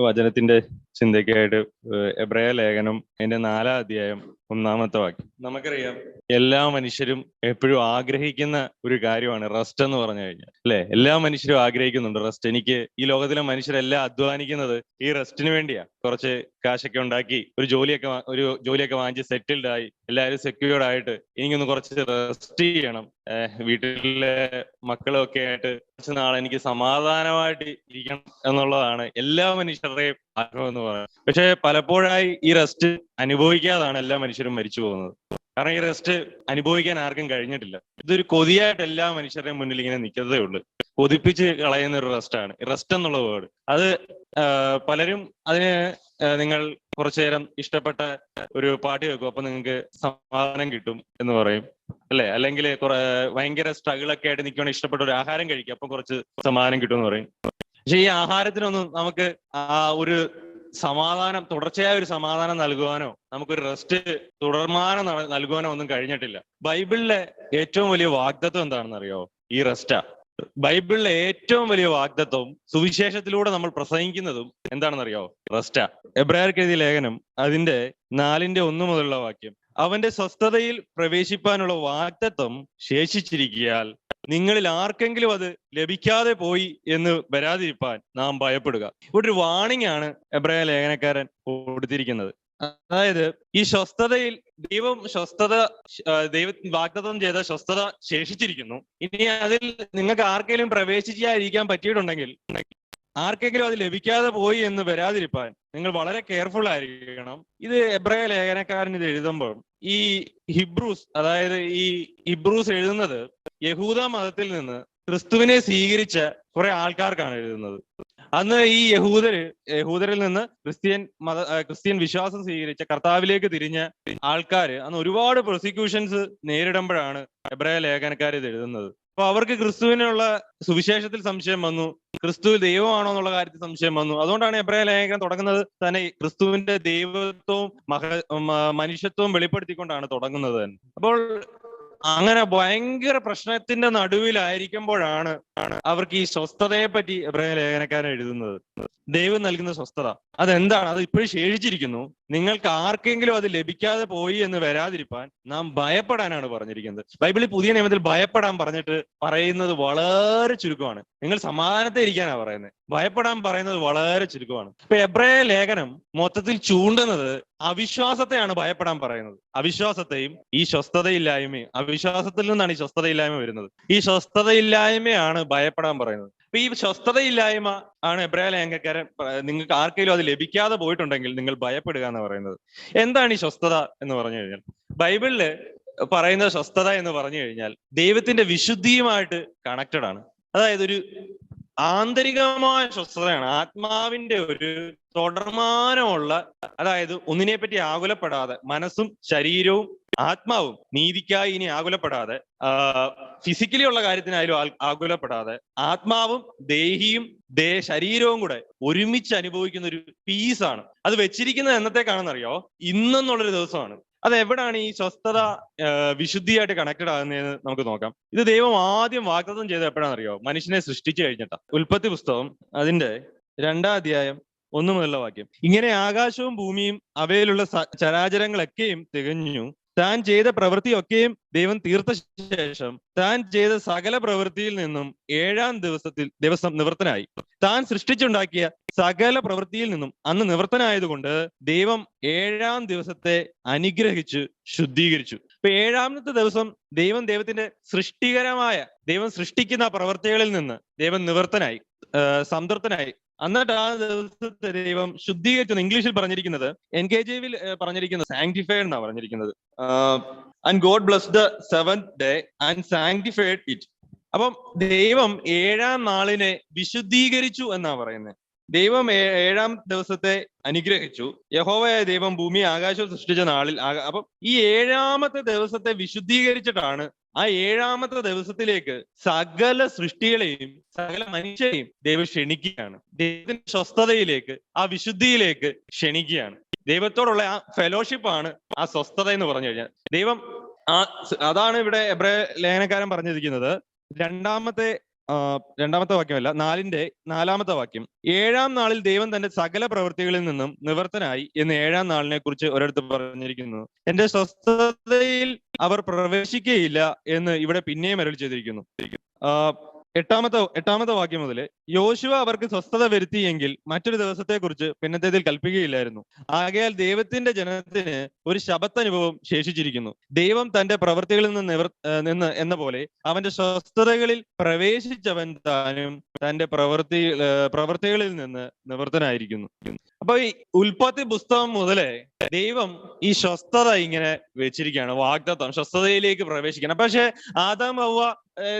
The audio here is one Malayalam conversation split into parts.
വചനത്തിന്റെ ചിന്തയ്ക്കായിട്ട് എബ്രയ ലേഖനം അതിന്റെ നാലാം അധ്യായം ഒന്നാമത്തെ വാക്യം. നമുക്കറിയാം എല്ലാ മനുഷ്യരും എപ്പോഴും ആഗ്രഹിക്കുന്ന ഒരു കാര്യമാണ് റെസ്റ്റ് എന്ന് പറഞ്ഞു കഴിഞ്ഞാൽ. അല്ലെ? എല്ലാ മനുഷ്യരും ആഗ്രഹിക്കുന്നുണ്ട് റെസ്റ്റ് എനിക്ക് ഈ ലോകത്തിലെ മനുഷ്യരെല്ലാം അധ്വാനിക്കുന്നത് ഈ റെസ്റ്റിന് വേണ്ടിയാ. കുറച്ച് കാശൊക്കെ ഉണ്ടാക്കി ഒരു ജോലിയൊക്കെ ഒരു ജോലിയൊക്കെ വാങ്ങിച്ച് സെറ്റിൽഡ് ആയി എല്ലാവരും സെക്യൂർഡ് ആയിട്ട് എനിക്കൊന്ന് കുറച്ച് റെസ്റ്റ് ചെയ്യണം. വീട്ടിലെ മക്കളൊക്കെ ആയിട്ട് കുറച്ച് നാൾ എനിക്ക് സമാധാനമായിട്ട് ഇരിക്കണം എന്നുള്ളതാണ് എല്ലാ മനുഷ്യരുടെയും ആഗ്രഹം എന്ന് പറയുന്നത്. പക്ഷെ പലപ്പോഴായി ഈ റെസ്റ്റ് അനുഭവിക്കാതാണ് എല്ലാ മനുഷ്യരും മരിച്ചു പോകുന്നത്. കാരണം ഈ റെസ്റ്റ് അനുഭവിക്കാൻ ആർക്കും കഴിഞ്ഞിട്ടില്ല. ഇതൊരു കൊതിയായിട്ട് എല്ലാ മനുഷ്യരുടെയും മുന്നിൽ ഇങ്ങനെ നിൽക്കുന്നതേ ഉള്ളൂ. കൊതിപ്പിച്ച് കളയുന്ന ഒരു റെസ്റ്റാണ് റെസ്റ്റ് എന്നുള്ള വേർഡ് അത് പലരും അതിന് നിങ്ങൾ കുറച്ചു നേരം ഇഷ്ടപ്പെട്ട ഒരു പാട്ട് വെക്കും അപ്പൊ നിങ്ങൾക്ക് സമാധാനം കിട്ടും എന്ന് പറയും. അല്ലെ? അല്ലെങ്കിൽ ഭയങ്കര സ്ട്രഗിൾ ഒക്കെ ആയിട്ട് നിൽക്കുകയാണെങ്കിൽ ഇഷ്ടപ്പെട്ട ഒരു ആഹാരം കഴിക്കുക അപ്പൊ കുറച്ച് സമാധാനം കിട്ടും എന്ന് പറയും. പക്ഷെ ഈ ആഹാരത്തിനൊന്നും നമുക്ക് ആ ഒരു സമാധാനം തുടർച്ചയായ ഒരു സമാധാനം നൽകുവാനോ നമുക്കൊരു റെസ്റ്റ് തുടർമാനം നൽകുവാനോ ഒന്നും കഴിഞ്ഞിട്ടില്ല. ബൈബിളിലെ ഏറ്റവും വലിയ വാഗ്ദത്വം എന്താണെന്ന് അറിയോ ഈ റെസ്റ്റാ ബൈബിളിലെ ഏറ്റവും വലിയ വാഗ്ദത്വം സുവിശേഷത്തിലൂടെ നമ്മൾ പ്രസംഗിക്കുന്നതും എന്താണെന്നറിയോ? റെസ്റ്റാ എബ്രായർക്ക് എഴുതിയ ലേഖനം അതിന്റെ നാലിന്റെ ഒന്ന് മുതലുള്ള വാക്യം. അവന്റെ സ്വസ്ഥതയിൽ പ്രവേശിപ്പാനുള്ള വാഗ്ദത്വം ശേഷിച്ചിരിക്കിയാൽ നിങ്ങളിൽ ആർക്കെങ്കിലും അത് ലഭിക്കാതെ പോയി എന്ന് വരാതിരിപ്പാൻ നാം ഭയപ്പെടുക. ഇവിടെ ഒരു വാണിംഗ് ആണ് എബ്രായ ലേഖനക്കാരൻ കൊടുത്തിരിക്കുന്നത്. അതായത് ഈ സ്വസ്ഥതയിൽ ദൈവം സ്വസ്ഥത ദൈവത്തിന് ദൈവ വാഗ്ദത്തം ചെയ്ത സ്വസ്ഥത ശേഷിച്ചിരിക്കുന്നു. ഇനി അതിൽ നിങ്ങൾക്ക് ആർക്കെങ്കിലും പ്രവേശിക്കാതിരിക്കാൻ പറ്റിയിട്ടുണ്ടെങ്കിൽ ആർക്കെങ്കിലും അത് ലഭിക്കാതെ പോയി എന്ന് വരാതിരിപ്പാൻ നിങ്ങൾ വളരെ കെയർഫുൾ ആയിരിക്കണം. ഇത് എബ്രായ ലേഖനക്കാരൻ ഇത് എഴുതുമ്പോൾ ഈ ഹിബ്രൂസ് അതായത് ഈ ഹിബ്രൂസ് എഴുതുന്നത് യഹൂദ മതത്തിൽ നിന്ന് ക്രിസ്തുവിനെ സ്വീകരിച്ച കുറെ ആൾക്കാർക്കാണ് എഴുതുന്നത്. അന്ന് ഈ യഹൂദര് യഹൂദരിൽ നിന്ന് ക്രിസ്ത്യൻ മത ക്രിസ്ത്യൻ വിശ്വാസം സ്വീകരിച്ച കർത്താവിലേക്ക് തിരിഞ്ഞ ആൾക്കാർ അന്ന് ഒരുപാട് പ്രോസിക്യൂഷൻസ് നേരിടുമ്പോഴാണ് എബ്രായ ലേഖനക്കാർ ഇത് എഴുതുന്നത്. അപ്പൊ അവർക്ക് ക്രിസ്തുവിനുള്ള സുവിശേഷത്തിൽ സംശയം വന്നു ക്രിസ്തു ദൈവമാണോ എന്നുള്ള കാര്യത്തിൽ സംശയം വന്നു. അതുകൊണ്ടാണ് എബ്രായ ലേഖനം തുടങ്ങുന്നത് തന്നെ ക്രിസ്തുവിന്റെ ദൈവത്വവും മഹ മനുഷ്യത്വവും വെളിപ്പെടുത്തിക്കൊണ്ടാണ് തുടങ്ങുന്നത് തന്നെ. അപ്പോൾ അങ്ങനെ ഭയങ്കര പ്രശ്നത്തിന്റെ നടുവിലായിരിക്കുമ്പോഴാണ് അവർക്ക് ഈ സ്വസ്ഥതയെ പറ്റി എബ്രായ ലേഖനക്കാരൻ എഴുതുന്നത്. ദൈവം നൽകുന്ന സ്വസ്ഥത. അതെന്താണ്? അത് ഇപ്പോഴും ശേഷിച്ചിരിക്കുന്നു. നിങ്ങൾക്ക് ആർക്കെങ്കിലും അത് ലഭിക്കാതെ പോയി എന്ന് വരാതിരിക്കാൻ നാം ഭയപ്പെടാനാണ് പറഞ്ഞിരിക്കുന്നത്. ബൈബിളിൽ പുതിയ നിയമത്തിൽ ഭയപ്പെടാൻ പറഞ്ഞിട്ട് പറയുന്നത് വളരെ ചുരുക്കമാണ്. നിങ്ങൾ സമാധാനത്തെ ഇരിക്കാനാ പറയുന്നത്. ഭയപ്പെടാൻ പറയുന്നത് വളരെ ചുരുക്കമാണ്. ഇപ്പൊ എബ്രായ ലേഖനം മൊത്തത്തിൽ ചൂണ്ടുന്നത് അവിശ്വാസത്തെയാണ് ഭയപ്പെടാൻ പറയുന്നത്. അവിശ്വാസത്തെയും ഈ സ്വസ്ഥതയില്ലായ്മയും അവിശ്വാസത്തിൽ നിന്നാണ് ഈ സ്വസ്ഥതയില്ലായ്മ വരുന്നത്. ഈ സ്വസ്ഥതയില്ലായ്മയാണ് ഭയപ്പെടാൻ പറയുന്നത്. അപ്പൊ ഈ സ്വസ്ഥതയില്ലായ്മ ആണ് എബ്രായ ലേഖനക്കാരൻ നിങ്ങൾക്ക് ആർക്കെങ്കിലും അത് ലഭിക്കാതെ പോയിട്ടുണ്ടെങ്കിൽ നിങ്ങൾ ഭയപ്പെടുക എന്ന് പറയുന്നത്. എന്താണ് ഈ സ്വസ്ഥത എന്ന് പറഞ്ഞു കഴിഞ്ഞാൽ? ബൈബിളിൽ പറയുന്ന സ്വസ്ഥത എന്ന് പറഞ്ഞു കഴിഞ്ഞാൽ ദൈവത്തിന്റെ വിശുദ്ധിയുമായിട്ട് കണക്റ്റഡ് ആണ്. അതായത് ഒരു ആന്തരികമായ സ്വസ്ഥതയാണ്. ആത്മാവിന്റെ ഒരു തുടർമാനമുള്ള അതായത് ഒന്നിനെ പറ്റി ആകുലപ്പെടാതെ മനസ്സും ശരീരവും ആത്മാവും നീതിക്കായി ഇനി ആകുലപ്പെടാതെ ഫിസിക്കലി ഉള്ള കാര്യത്തിനായാലും ആകുലപ്പെടാതെ ആത്മാവും ദേഹിയും ദേ ശരീരവും കൂടെ ഒരുമിച്ച് അനുഭവിക്കുന്ന ഒരു പീസാണ് അത് വെച്ചിരിക്കുന്നത് എന്നത്തേക്കാണെന്നറിയോ? ഇന്നെന്നുള്ളൊരു ദിവസമാണ്. അത് എവിടാണ് ഈ സ്വസ്ഥത വിശുദ്ധിയായിട്ട് കണക്റ്റഡ് ആകുന്നതെന്ന് നമുക്ക് നോക്കാം. ഇത് ദൈവം ആദ്യം വാഗ്ദത്തം ചെയ്ത എപ്പോഴാണെന്നറിയോ? മനുഷ്യനെ സൃഷ്ടിച്ചു കഴിഞ്ഞിട്ടാ. ഉൽപ്പത്തി പുസ്തകം അതിന്റെ രണ്ടാം അധ്യായം ഒന്നു മുതലുള്ള വാക്യം. ഇങ്ങനെ ആകാശവും ഭൂമിയും അവയിലുള്ള ചരാചരങ്ങളൊക്കെയും തികഞ്ഞു താൻ ചെയ്ത പ്രവൃത്തിയൊക്കെയും ദൈവം തീർത്ത ശേഷം താൻ ചെയ്ത സകല പ്രവൃത്തിയിൽ നിന്നും ഏഴാം ദിവസത്തിൽ ദിവസം നിവൃത്തനായി താൻ സൃഷ്ടിച്ചുണ്ടാക്കിയ സകല പ്രവൃത്തിയിൽ നിന്നും അന്ന് നിവൃത്തനായതുകൊണ്ട് ദൈവം ഏഴാം ദിവസത്തെ അനുഗ്രഹിച്ച് ശുദ്ധീകരിച്ചു. ഇപ്പൊ ഏഴാമത്തെ ദിവസം ദൈവം ദൈവത്തിന്റെ സൃഷ്ടികരമായ ദൈവം സൃഷ്ടിക്കുന്ന പ്രവർത്തികളിൽ നിന്ന് ദൈവം നിവൃത്തനായി സംതൃപ്തനായി. എന്നിട്ട് ആ ദിവസത്തെ ദൈവം ശുദ്ധീകരിച്ചു ഇംഗ്ലീഷിൽ പറഞ്ഞിരിക്കുന്നത് എൻ കെ ജിവിൽ പറഞ്ഞിരിക്കുന്നത് സാങ്ക്ടിഫൈഡ് എന്നാണ് പറഞ്ഞിരിക്കുന്നത്. And God bless the seven day and sanctified it അപ്പം ദൈവം ഏഴാം നാളിനെ വിശുദ്ധീകരിച്ചു എന്നാ പറയുന്നത് ദൈവം ഏഴാം ദിവസത്തെ അനുഗ്രഹിച്ചു. യഹോവയായ ദൈവം ഭൂമി ആകാശം സൃഷ്ടിച്ച നാളിൽ അപ്പം ഈ ഏഴാമത്തെ ദിവസത്തെ വിശുദ്ധീകരിച്ചിട്ടാണ് ആ ഏഴാമത്തെ ദിവസത്തിലേക്ക് സകല സൃഷ്ടികളെയും സകല മനുഷ്യരെയും ദൈവം ക്ഷണിക്കുകയാണ്. ദൈവത്തിന്റെ സ്വസ്ഥതയിലേക്ക് ആ വിശുദ്ധിയിലേക്ക് ക്ഷണിക്കുകയാണ്. ദൈവത്തോടുള്ള ആ ഫെലോഷിപ്പാണ് ആ സ്വസ്ഥത എന്ന് പറഞ്ഞു കഴിഞ്ഞാൽ. ദൈവം ആ അതാണ് ഇവിടെ എബ്രേ ലേഖനക്കാരൻ പറഞ്ഞിരിക്കുന്നത്. രണ്ടാമത്തെ രണ്ടാമത്തെ വാക്യമല്ല നാലിന്റെ നാലാമത്തെ വാക്യം. ഏഴാം നാളിൽ ദൈവം തന്റെ സകല പ്രവൃത്തികളിൽ നിന്നും നിവർത്തനായി എന്ന് ഏഴാം നാളിനെ കുറിച്ച് ഒരിടത്ത് പറഞ്ഞിരിക്കുന്നു. എന്റെ സ്വസ്ഥതയിൽ അവർ പ്രവേശിക്കുകയില്ല എന്ന് ഇവിടെ പിന്നെയും അരുൾ ചെയ്തിരിക്കുന്നു. എട്ടാമത്തെ എട്ടാമത്തെ വാക്യം മുതൽ യോശുവ അവർക്ക് സ്വസ്ഥത വരുത്തിയെങ്കിൽ മറ്റൊരു ദിവസത്തെ കുറിച്ച് പിന്നത്തേതിൽ കൽപ്പിക്കുകയില്ലായിരുന്നു. ആകയാൽ ദൈവത്തിന്റെ ജനത്തിന് ഒരു ശബത്തനുഭവം ശേഷിച്ചിരിക്കുന്നു. ദൈവം തന്റെ പ്രവൃത്തികളിൽ നിന്ന് നിന്ന് എന്ന പോലെ അവന്റെ സ്വസ്ഥതകളിൽ പ്രവേശിച്ചവൻ താനും തന്റെ പ്രവൃത്തി പ്രവൃത്തികളിൽ നിന്ന് നിവർത്തനായിരിക്കുന്നു അപ്പൊ ഈ ഉൽപ്പത്തി പുസ്തകം മുതലേ ദൈവം ഈ സ്വസ്ഥത ഇങ്ങനെ വെച്ചിരിക്കുകയാണ്. വാഗ്ദത്തം സ്വസ്ഥതയിലേക്ക് പ്രവേശിക്കണം പക്ഷെ ആദാം ഏഹ്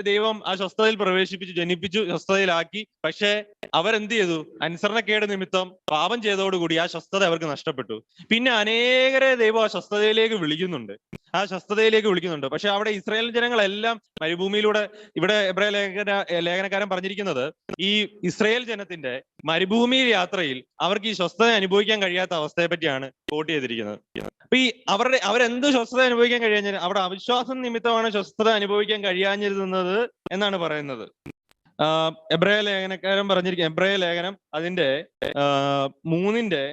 ദൈവം ആ സ്വസ്ഥതയിൽ പ്രവേശിപ്പിച്ചു ജനിപ്പിച്ചു സ്വസ്ഥതയിലാക്കി. പക്ഷെ അവരെന്ത് ചെയ്തു? അനുസരണക്കേട് നിമിത്തം പാപം ചെയ്തതോടുകൂടി ആ സ്വസ്ഥത അവർക്ക് നഷ്ടപ്പെട്ടു. പിന്നെ അനേകരെ ദൈവം ആ സ്വസ്ഥതയിലേക്ക് വിളിക്കുന്നുണ്ട്. ആ സ്വസ്ഥതയിലേക്ക് വിളിക്കുന്നുണ്ട്. പക്ഷെ അവിടെ ഇസ്രായേൽ ജനങ്ങളെല്ലാം മരുഭൂമിയിലൂടെ ഇവിടെ എബ്രേ ലേഖന ലേഖനക്കാരൻ പറഞ്ഞിരിക്കുന്നത് ഈ ഇസ്രായേൽ ജനത്തിന്റെ മരുഭൂമി യാത്രയിൽ അവർക്ക് ഈ സ്വസ്ഥത അനുഭവിക്കാൻ കഴിയാത്ത അവസ്ഥയെ പറ്റിയാണ് വോട്ട് ചെയ്തിരിക്കുന്നത്. അപ്പൊ ഈ അവരുടെ അവരെന്ത് സ്വസ്ഥത അനുഭവിക്കാൻ കഴിയാഞ്ഞ അവിടെ അവിശ്വാസം നിമിത്തമാണ് സ്വസ്ഥത അനുഭവിക്കാൻ കഴിയാഞ്ഞിരുന്നത് എന്നാണ് പറയുന്നത്. എബ്രേ ലേഖനക്കാരൻ പറഞ്ഞിരിക്കുന്ന എബ്രേ ലേഖനം അതിന്റെ മൂന്നിന്റെ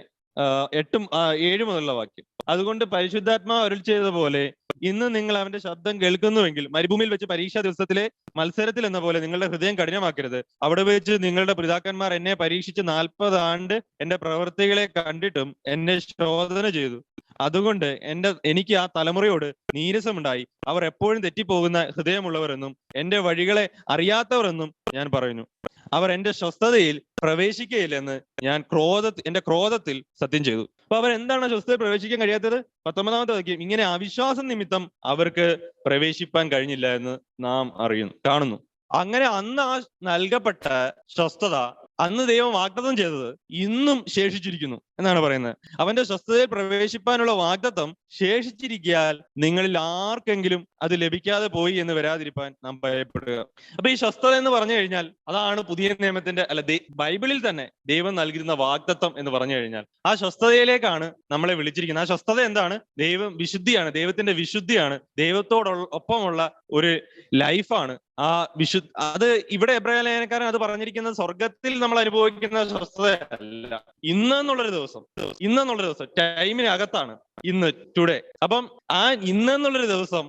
എട്ടും ഏഴ് മുതലുള്ള വാക്യം. അതുകൊണ്ട് പരിശുദ്ധാത്മാവ് അരുൾ ചെയ്ത പോലെ ഇന്ന് നിങ്ങൾ അവന്റെ ശബ്ദം കേൾക്കുന്നുവെങ്കിൽ മരുഭൂമിയിൽ വെച്ച് പരീക്ഷാ ദിവസത്തിലെ മത്സരത്തിൽ എന്ന പോലെ നിങ്ങളുടെ ഹൃദയം കഠിനമാക്കരുത്. അവിടെ വെച്ച് നിങ്ങളുടെ പിതാക്കന്മാർ എന്നെ പരീക്ഷിച്ച് നാൽപ്പത് ആണ്ട് എന്റെ പ്രവൃത്തികളെ കണ്ടിട്ടും എന്നെ ശോധന ചെയ്തു. അതുകൊണ്ട് എന്റെ എനിക്ക് ആ തലമുറയോട് നീരസമുണ്ടായി. അവർ എപ്പോഴും തെറ്റിപ്പോകുന്ന ഹൃദയമുള്ളവരെന്നും എന്റെ വഴികളെ അറിയാത്തവരെന്നും ഞാൻ പറയുന്നു. അവർ എന്റെ സ്വസ്ഥതയിൽ പ്രവേശിക്കയില്ലെന്ന് ഞാൻ ക്രോധ എന്റെ ക്രോധത്തിൽ സത്യം ചെയ്തു. അപ്പൊ അവർ എന്താണ് സ്വസ്ഥതയിൽ പ്രവേശിക്കാൻ കഴിയാത്തത്? പത്തൊമ്പതാമത്തെ വാക്യം ഇങ്ങനെ അവിശ്വാസം നിമിത്തം അവർക്ക് പ്രവേശിപ്പാൻ കഴിഞ്ഞില്ല എന്ന് നാം അറിയുന്നു കാണുന്നു. അങ്ങനെ അന്ന് ആ നൽകപ്പെട്ട സ്വസ്ഥത അന്ന് ദൈവം വാഗ്ദത്തം ചെയ്തത് ഇന്നും ശേഷിച്ചിരിക്കുന്നു എന്നാണ് പറയുന്നത്. അവന്റെ സ്വസ്ഥതയിൽ പ്രവേശിപ്പാനുള്ള വാഗ്ദത്തം ശേഷിച്ചിരിക്കാൻ നിങ്ങളിൽ ആർക്കെങ്കിലും അത് ലഭിക്കാതെ പോയി എന്ന് വരാതിരിക്കാൻ നാം ഭയപ്പെടുക. അപ്പൊ ഈ സ്വസ്ഥത എന്ന് പറഞ്ഞു കഴിഞ്ഞാൽ അതാണ് പുതിയ നിയമത്തിന്റെ അല്ല ബൈബിളിൽ തന്നെ ദൈവം നൽകിയിരുന്ന വാഗ്ദത്തം എന്ന് പറഞ്ഞു കഴിഞ്ഞാൽ ആ സ്വസ്ഥതയിലേക്കാണ് നമ്മളെ വിളിച്ചിരിക്കുന്നത്. ആ സ്വസ്ഥത എന്താണ്? ദൈവം വിശുദ്ധിയാണ് ദൈവത്തിന്റെ വിശുദ്ധിയാണ് ദൈവത്തോടൊപ്പമുള്ള ഒരു ലൈഫാണ്. ആ വിശു അത് ഇവിടെ എബ്രാഹിം ലേഖനക്കാരൻ അത് പറഞ്ഞിരിക്കുന്നത് സ്വർഗത്തിൽ നമ്മൾ അനുഭവിക്കുന്ന സ്വസ്ഥതയല്ല ഇന്ന് എന്നുള്ളൊരു ദിവസം ഇന്ന് എന്നുള്ളൊരു ദിവസം ടൈമിനകത്താണ് ഇന്ന് ടുഡേ അപ്പം ആ ഇന്ന് എന്നുള്ളൊരു ദിവസം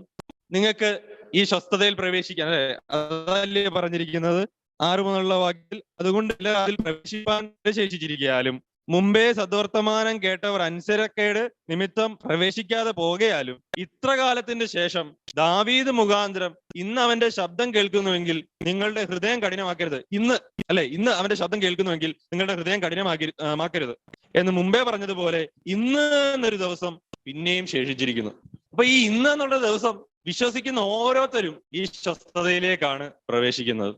നിങ്ങൾക്ക് ഈ സ്വസ്ഥതയിൽ പ്രവേശിക്കാൻ അല്ലെ? അതല്ലേ പറഞ്ഞിരിക്കുന്നത്? ആറ് വാക്കിൽ അതുകൊണ്ട് അതിൽ പ്രവേശിപ്പാൻ ശേഷിച്ചിരിക്കാലും മുമ്പേ സദ്വർത്തമാനം കേട്ടവർ അനുസരക്കേട് നിമിത്തം പ്രവേശിക്കാതെ പോകയാലും ഇത്ര കാലത്തിന്റെ ശേഷം ദാവീദ് മുഖാന്തരം ഇന്ന് അവന്റെ ശബ്ദം കേൾക്കുന്നുവെങ്കിൽ നിങ്ങളുടെ ഹൃദയം കഠിനമാക്കരുത്. ഇന്ന് അല്ലെ ഇന്ന് അവന്റെ ശബ്ദം കേൾക്കുന്നുവെങ്കിൽ നിങ്ങളുടെ ഹൃദയം കഠിനമാക്കി മാക്കരുത്. എന്ന് മുമ്പേ പറഞ്ഞതുപോലെ ഇന്ന് എന്നൊരു ദിവസം പിന്നെയും ശേഷിച്ചിരിക്കുന്നു. അപ്പൊ ഈ ഇന്ന് എന്നുള്ള ദിവസം വിശ്വസിക്കുന്ന ഓരോരുത്തരും ഈ സ്വസ്ഥതയിലേക്കാണ് പ്രവേശിക്കുന്നത്.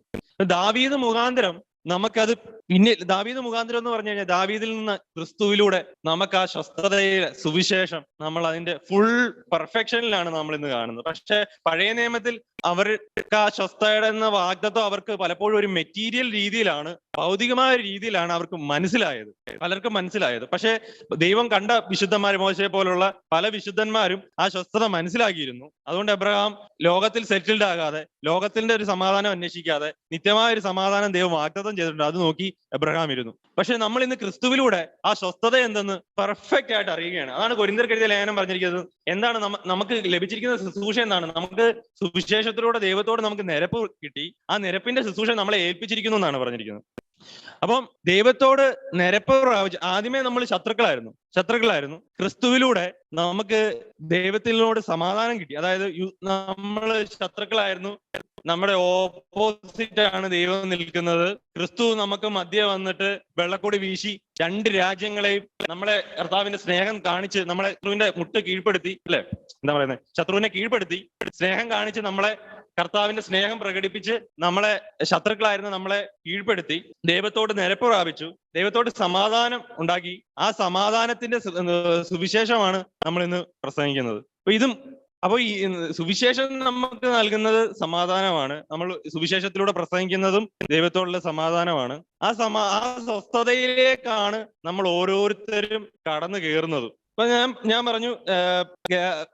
ദാവീദ് മുഖാന്തരം നമുക്കത് പിന്നെ ദാവീദ് മുഖാന്തരം എന്ന് പറഞ്ഞു കഴിഞ്ഞാൽ ദാവീദിൽ നിന്ന് ക്രിസ്തുവിലൂടെ നമുക്ക് ആ സ്വസ്ഥതയിലെ സുവിശേഷം നമ്മൾ അതിന്റെ ഫുൾ പെർഫെക്ഷനിലാണ് നമ്മൾ ഇന്ന് കാണുന്നത്. പക്ഷെ പഴയ നിയമത്തിൽ അവർക്ക് ആ സ്വസ്ഥയുടെ എന്ന വാഗ്ദത്വം അവർക്ക് പലപ്പോഴും ഒരു മെറ്റീരിയൽ രീതിയിലാണ് ഭൗതികമായ രീതിയിലാണ് അവർക്ക് മനസ്സിലായത്. പലർക്കും മനസ്സിലായത്. പക്ഷെ ദൈവം കണ്ട വിശുദ്ധന്മാർ മോശയെ പോലുള്ള പല വിശുദ്ധന്മാരും ആ സ്വസ്ഥത മനസ്സിലാക്കിയിരുന്നു. അതുകൊണ്ട് എബ്രഹാം ലോകത്തിൽ സെറ്റിൽഡ് ആകാതെ ലോകത്തിന്റെ ഒരു സമാധാനം അന്വേഷിക്കാതെ നിത്യമായ ഒരു സമാധാനം ദൈവം വാഗ്ദത്തം ചെയ്തിട്ടുണ്ട്. അത് നോക്കി എബ്രഹാം ഇരുന്നു. പക്ഷെ നമ്മൾ ഇന്ന് ക്രിസ്തുവിലൂടെ ആ സ്വസ്ഥത എന്തെന്ന് പെർഫെക്റ്റ് ആയിട്ട് അറിയുകയാണ്. അതാണ് കൊരിന്തർ എഴുതിയ ലേഖനം പറഞ്ഞിരിക്കുന്നത്. എന്താണ് നമുക്ക് ലഭിച്ചിരിക്കുന്ന ശുശ്രൂഷ എന്താണ്? നമുക്ക് സുവിശേഷത്തിലൂടെ ദൈവത്തോട് നമുക്ക് നിരപ്പ് കിട്ടി. ആ നിരപ്പിന്റെ ശുശ്രൂഷ നമ്മളെ ഏൽപ്പിച്ചിരിക്കുന്നു എന്നാണ് പറഞ്ഞിരിക്കുന്നത്. അപ്പം ദൈവത്തോട് നിരപ്പ് പ്രാപിച്ച് ആദ്യമേ നമ്മൾ ശത്രുക്കളായിരുന്നു. ശത്രുക്കളായിരുന്നു. ക്രിസ്തുവിലൂടെ നമുക്ക് ദൈവത്തിനോട് സമാധാനം കിട്ടി. അതായത് നമ്മൾ ശത്രുക്കളായിരുന്നു. നമ്മുടെ ഓപ്പോസിറ്റ് ആണ് ദൈവം നിൽക്കുന്നത്. ക്രിസ്തു നമുക്ക് മധ്യ വന്നിട്ട് വെള്ളക്കൊടി വീശി രണ്ട് രാജ്യങ്ങളെയും നമ്മളെ കർത്താവിന്റെ സ്നേഹം കാണിച്ച് നമ്മളെ ശത്രുവിന്റെ മുട്ട് കീഴ്പ്പെടുത്തി അല്ലെ? എന്താ പറയുന്നത് ശത്രുവിനെ കീഴ്പ്പെടുത്തി സ്നേഹം കാണിച്ച് നമ്മളെ കർത്താവിന്റെ സ്നേഹം പ്രകടിപ്പിച്ച് നമ്മളെ ശത്രുക്കളായിരുന്ന നമ്മളെ കീഴ്പ്പെടുത്തി ദൈവത്തോട് നിരപ്പ് പ്രാപിച്ചു ദൈവത്തോട് സമാധാനം ഉണ്ടാക്കി. ആ സമാധാനത്തിന്റെ സുവിശേഷമാണ് നമ്മൾ ഇന്ന് പ്രസംഗിക്കുന്നത്. അപ്പൊ ഇതും അപ്പൊ ഈ സുവിശേഷം നമുക്ക് നൽകുന്നത് സമാധാനമാണ്. നമ്മൾ സുവിശേഷത്തിലൂടെ പ്രസംഗിക്കുന്നതും ദൈവത്തോടുള്ള സമാധാനമാണ്. ആ സമാ ആ സ്വസ്ഥതയിലേക്കാണ് നമ്മൾ ഓരോരുത്തരും കടന്നു കയറുന്നതും. അപ്പൊ ഞാൻ ഞാൻ പറഞ്ഞു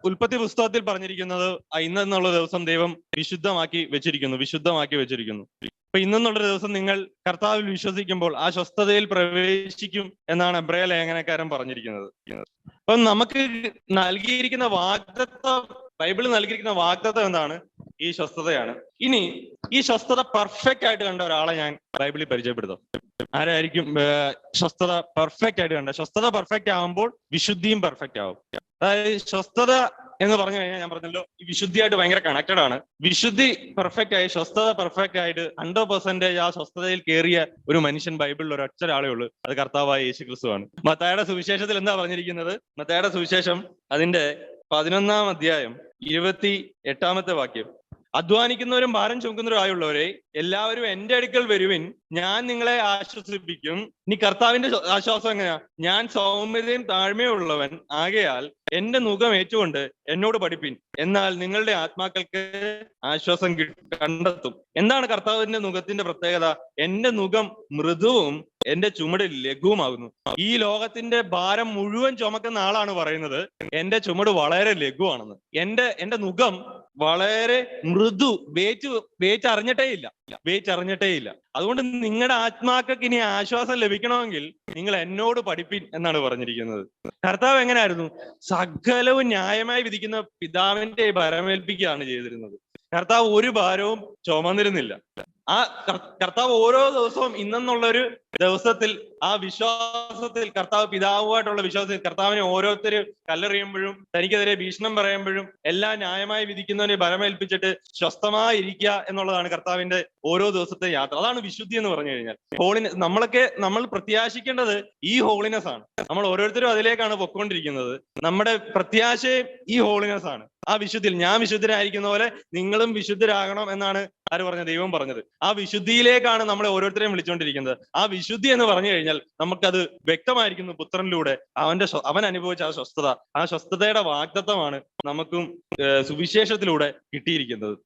ഉൽപ്പത്തി പുസ്തകത്തിൽ പറഞ്ഞിരിക്കുന്നത് ഇന്നെന്നുള്ള ദിവസം ദൈവം വിശുദ്ധമാക്കി വെച്ചിരിക്കുന്നു വിശുദ്ധമാക്കി വെച്ചിരിക്കുന്നു. അപ്പൊ ഇന്നെന്നുള്ള ദിവസം നിങ്ങൾ കർത്താവിൽ വിശ്വസിക്കുമ്പോൾ ആ സ്വസ്ഥതയിൽ പ്രവേശിക്കും എന്നാണ് എബ്രയ ലേഖനക്കാരൻ പറഞ്ഞിരിക്കുന്നത്. അപ്പൊ നമുക്ക് നൽകിയിരിക്കുന്ന വാഗ്ദത്വം ബൈബിളിൽ നൽകിയിരിക്കുന്ന വാഗ്ദത്വം എന്താണ്? ഈ സ്വസ്ഥതയാണ്. ഇനി ഈ സ്വസ്ഥത പെർഫെക്റ്റ് ആയിട്ട് കണ്ട ഒരാളെ ഞാൻ ബൈബിളിൽ പരിചയപ്പെടുത്തും. ആരായിരിക്കും? സ്വസ്ഥത പെർഫെക്റ്റ് ആയിട്ട് കണ്ട. സ്വസ്ഥത പെർഫെക്റ്റ് ആകുമ്പോൾ വിശുദ്ധിയും പെർഫെക്റ്റ് ആവും. അതായത് സ്വസ്ഥത എന്ന് പറഞ്ഞു കഴിഞ്ഞാൽ ഞാൻ പറഞ്ഞല്ലോ ഈ വിശുദ്ധിയായിട്ട് ഭയങ്കര കണക്റ്റഡ് ആണ്. വിശുദ്ധി പെർഫെക്റ്റ് ആയി സ്വസ്ഥത പെർഫെക്റ്റ് ആയിട്ട് ഹൺഡ്രഡ് പെർസെന്റേജ് ആ സ്വസ്ഥതയിൽ കയറിയ ഒരു മനുഷ്യൻ ബൈബിളിൽ ഒരു ഒറ്റ ഒരാളേ ഉള്ളൂ. അത് കർത്താവായ യേശു ക്രിസ്തു ആണ് മത്തായുടെ സുവിശേഷത്തിൽ എന്താ പറഞ്ഞിരിക്കുന്നത്? മത്തായുടെ സുവിശേഷം അതിന്റെ പതിനൊന്നാം അധ്യായം ഇരുപത്തി എട്ടാമത്തെ വാക്യം. അധ്വാനിക്കുന്നവരും ഭാരം ചുമക്കുന്നവരും ആയുള്ളവരെ എല്ലാവരും എന്റെ അടുക്കൽ വരുവിൻ. ഞാൻ നിങ്ങളെ ആശ്വസിപ്പിക്കും. ഇനി കർത്താവിന്റെ ആശ്വാസം എങ്ങനെയാ? ഞാൻ സൗമ്യതയും താഴ്മയും ഉള്ളവൻ. ആകയാൽ എന്റെ മുഖം ഏറ്റുകൊണ്ട് എന്നോട് പഠിപ്പിൻ. എന്നാൽ നിങ്ങളുടെ ആത്മാക്കൾക്ക് ആശ്വാസം കണ്ടെത്തും. എന്താണ് കർത്താവിന്റെ മുഖത്തിന്റെ പ്രത്യേകത? എന്റെ മുഖം മൃദുവും എന്റെ ചുമട് ലഘുവുമാകുന്നു. ഈ ലോകത്തിന്റെ ഭാരം മുഴുവൻ ചുമക്കുന്ന ആളാണ് പറയുന്നത്. എന്റെ ചുമട് വളരെ ലഘുവാണെന്ന്. എന്റെ എന്റെ മുഖം വളരെ മൃദു വേറ്റ് വേറ്റ് അറിഞ്ഞിട്ടേ ഇല്ല. വേറ്റ് അറിഞ്ഞിട്ടേ ഇല്ല. അതുകൊണ്ട് നിങ്ങളുടെ ആത്മാക്കൾക്ക് ഇനി ആശ്വാസം ലഭിക്കണമെങ്കിൽ നിങ്ങൾ എന്നോട് പഠിപ്പിൻ എന്നാണ് പറഞ്ഞിരിക്കുന്നത്. കർത്താവ് എങ്ങനെയായിരുന്നു സകലവും ന്യായമായി വിധിക്കുന്ന പിതാവിന്റെ ഭരമേൽപ്പിക്കുകയാണ് ചെയ്തിരുന്നത്. കർത്താവ് ഒരു ഭാരവും ചുമന്നിരുന്നില്ല. ആ കർത്താവ് ഓരോ ദിവസവും ഇന്നെന്നുള്ള ഒരു ദിവസത്തിൽ ആ വിശ്വാസത്തിൽ കർത്താവ് പിതാവുമായിട്ടുള്ള വിശ്വാസത്തിൽ കർത്താവിനെ ഓരോരുത്തർ കല്ലെറിയുമ്പോഴും തനിക്കെതിരെ ഭീഷണം പറയുമ്പോഴും എല്ലാം ന്യായമായി വിധിക്കുന്നവനെ ബലമേൽപ്പിച്ചിട്ട് സ്വസ്ഥമായി ഇരിക്കുക എന്നുള്ളതാണ് കർത്താവിന്റെ ഓരോ ദിവസത്തെ യാത്ര. അതാണ് വിശുദ്ധി എന്ന് പറഞ്ഞു കഴിഞ്ഞാൽ. ഹോളിനെ നമ്മളൊക്കെ നമ്മൾ പ്രത്യാശിക്കേണ്ടത് ഈ ഹോളിനെസ് ആണ്. നമ്മൾ ഓരോരുത്തരും അതിലേക്കാണ് പൊക്കൊണ്ടിരിക്കുന്നത് നമ്മുടെ പ്രത്യാശയും ഈ ഹോളിനെസ് ആണ്. ആ വിശുദ്ധിയിൽ ഞാൻ വിശുദ്ധരായിരിക്കുന്ന പോലെ നിങ്ങളും വിശുദ്ധരാകണം എന്നാണ് ആര് പറഞ്ഞത്? ദൈവം പറഞ്ഞത്. ആ വിശുദ്ധിയിലേക്കാണ് നമ്മളെ ഓരോരുത്തരെയും വിളിച്ചുകൊണ്ടിരിക്കുന്നത് ആ വിശുദ്ധി എന്ന് പറഞ്ഞു കഴിഞ്ഞാൽ നമുക്കത് വ്യക്തമായിരിക്കുന്നു പുത്രനിലൂടെ. അവന്റെ അവൻ അനുഭവിച്ച ആ സ്വസ്ഥത. ആ സ്വസ്ഥതയുടെ വാഗ്ദത്വമാണ് നമുക്കും സുവിശേഷത്തിലൂടെ കിട്ടിയിരിക്കുന്നത്.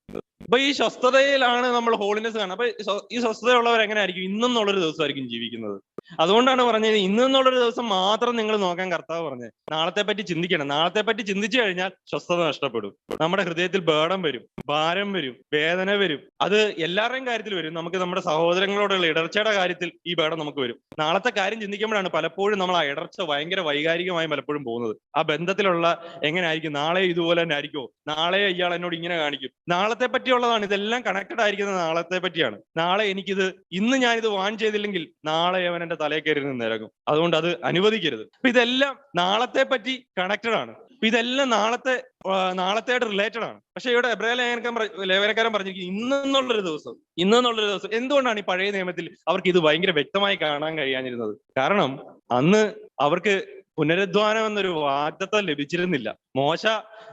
അപ്പൊ ഈ സ്വസ്ഥതയിലാണ് നമ്മൾ ഹോളിനെസ് കാണുന്നത്. അപ്പൊ ഈ സ്വസ്ഥതയുള്ളവർ എങ്ങനെ ആയിരിക്കും ഇന്നെന്നുള്ളൊരു ദിവസമായിരിക്കും ജീവിക്കുന്നത്. അതുകൊണ്ടാണ് പറഞ്ഞത് ഇന്ന് ഇന്നെന്നുള്ളൊരു ദിവസം മാത്രം നിങ്ങൾ നോക്കാൻ കർത്താവ് പറഞ്ഞത്. നാളത്തെ പറ്റി ചിന്തിക്കണം. നാളത്തെ പറ്റി ചിന്തിച്ചു കഴിഞ്ഞാൽ സ്വസ്ഥത നഷ്ടപ്പെടും. നമ്മുടെ ഹൃദയത്തിൽ ബേടം വരും ഭാരം വരും വേദന വരും. അത് എല്ലാവരുടെയും കാര്യത്തിൽ വരും. നമുക്ക് നമ്മുടെ സഹോദരങ്ങളോടുള്ള ഇടർച്ചയുടെ കാര്യത്തിൽ ഈ ബേടം നമുക്ക് വരും. നാളത്തെ കാര്യം ചിന്തിക്കുമ്പോഴാണ് പലപ്പോഴും നമ്മൾ ആ ഇടർച്ച ഭയങ്കര വൈകാരികമായി പലപ്പോഴും പോകുന്നത്. ആ ബന്ധത്തിലുള്ള എങ്ങനെയായിരിക്കും? നാളെ ഇതുപോലെ തന്നെ ആയിരിക്കുമോ നാളെ ഇയാൾ എന്നോട് ഇങ്ങനെ കാണിക്കും. നാളത്തെ പറ്റിയുള്ളതാണ്. ഇതെല്ലാം കണക്റ്റഡ് ആയിരിക്കുന്നത് നാളത്തെ പറ്റിയാണ്. നാളെ എനിക്കിത് ഇന്ന് ഞാനിത് വാൺ ചെയ്തില്ലെങ്കിൽ നാളെ അവൻ എന്റെ തലയിൽ കയറി നിന്ന് ഇറങ്ങും. അതുകൊണ്ട് അത് അനുവദിക്കരുത്. അപ്പൊ ഇതെല്ലാം നാളത്തെ പറ്റി കണക്റ്റഡ് ആണ്. ഇതെല്ലാം നാളത്തെ നാളത്തെയായിട്ട് റിലേറ്റഡ് ആണ്. പക്ഷെ ഇവിടെ എബ്രാഹിം ലേഖനക്കാരൻ ലേഖനക്കാരൻ പറഞ്ഞിരിക്കും ഇന്നെന്നുള്ളൊരു ദിവസം ഇന്നെന്നുള്ളൊരു ദിവസം. എന്തുകൊണ്ടാണ് ഈ പഴയ നിയമത്തിൽ അവർക്ക് ഇത് ഭയങ്കര വ്യക്തമായി കാണാൻ കഴിയാനിരുന്നത് കാരണം അന്ന് അവർക്ക് പുനരുദ്ധാനം എന്നൊരു വാഗ്ദത്തം ലഭിച്ചിരുന്നില്ല. മോശ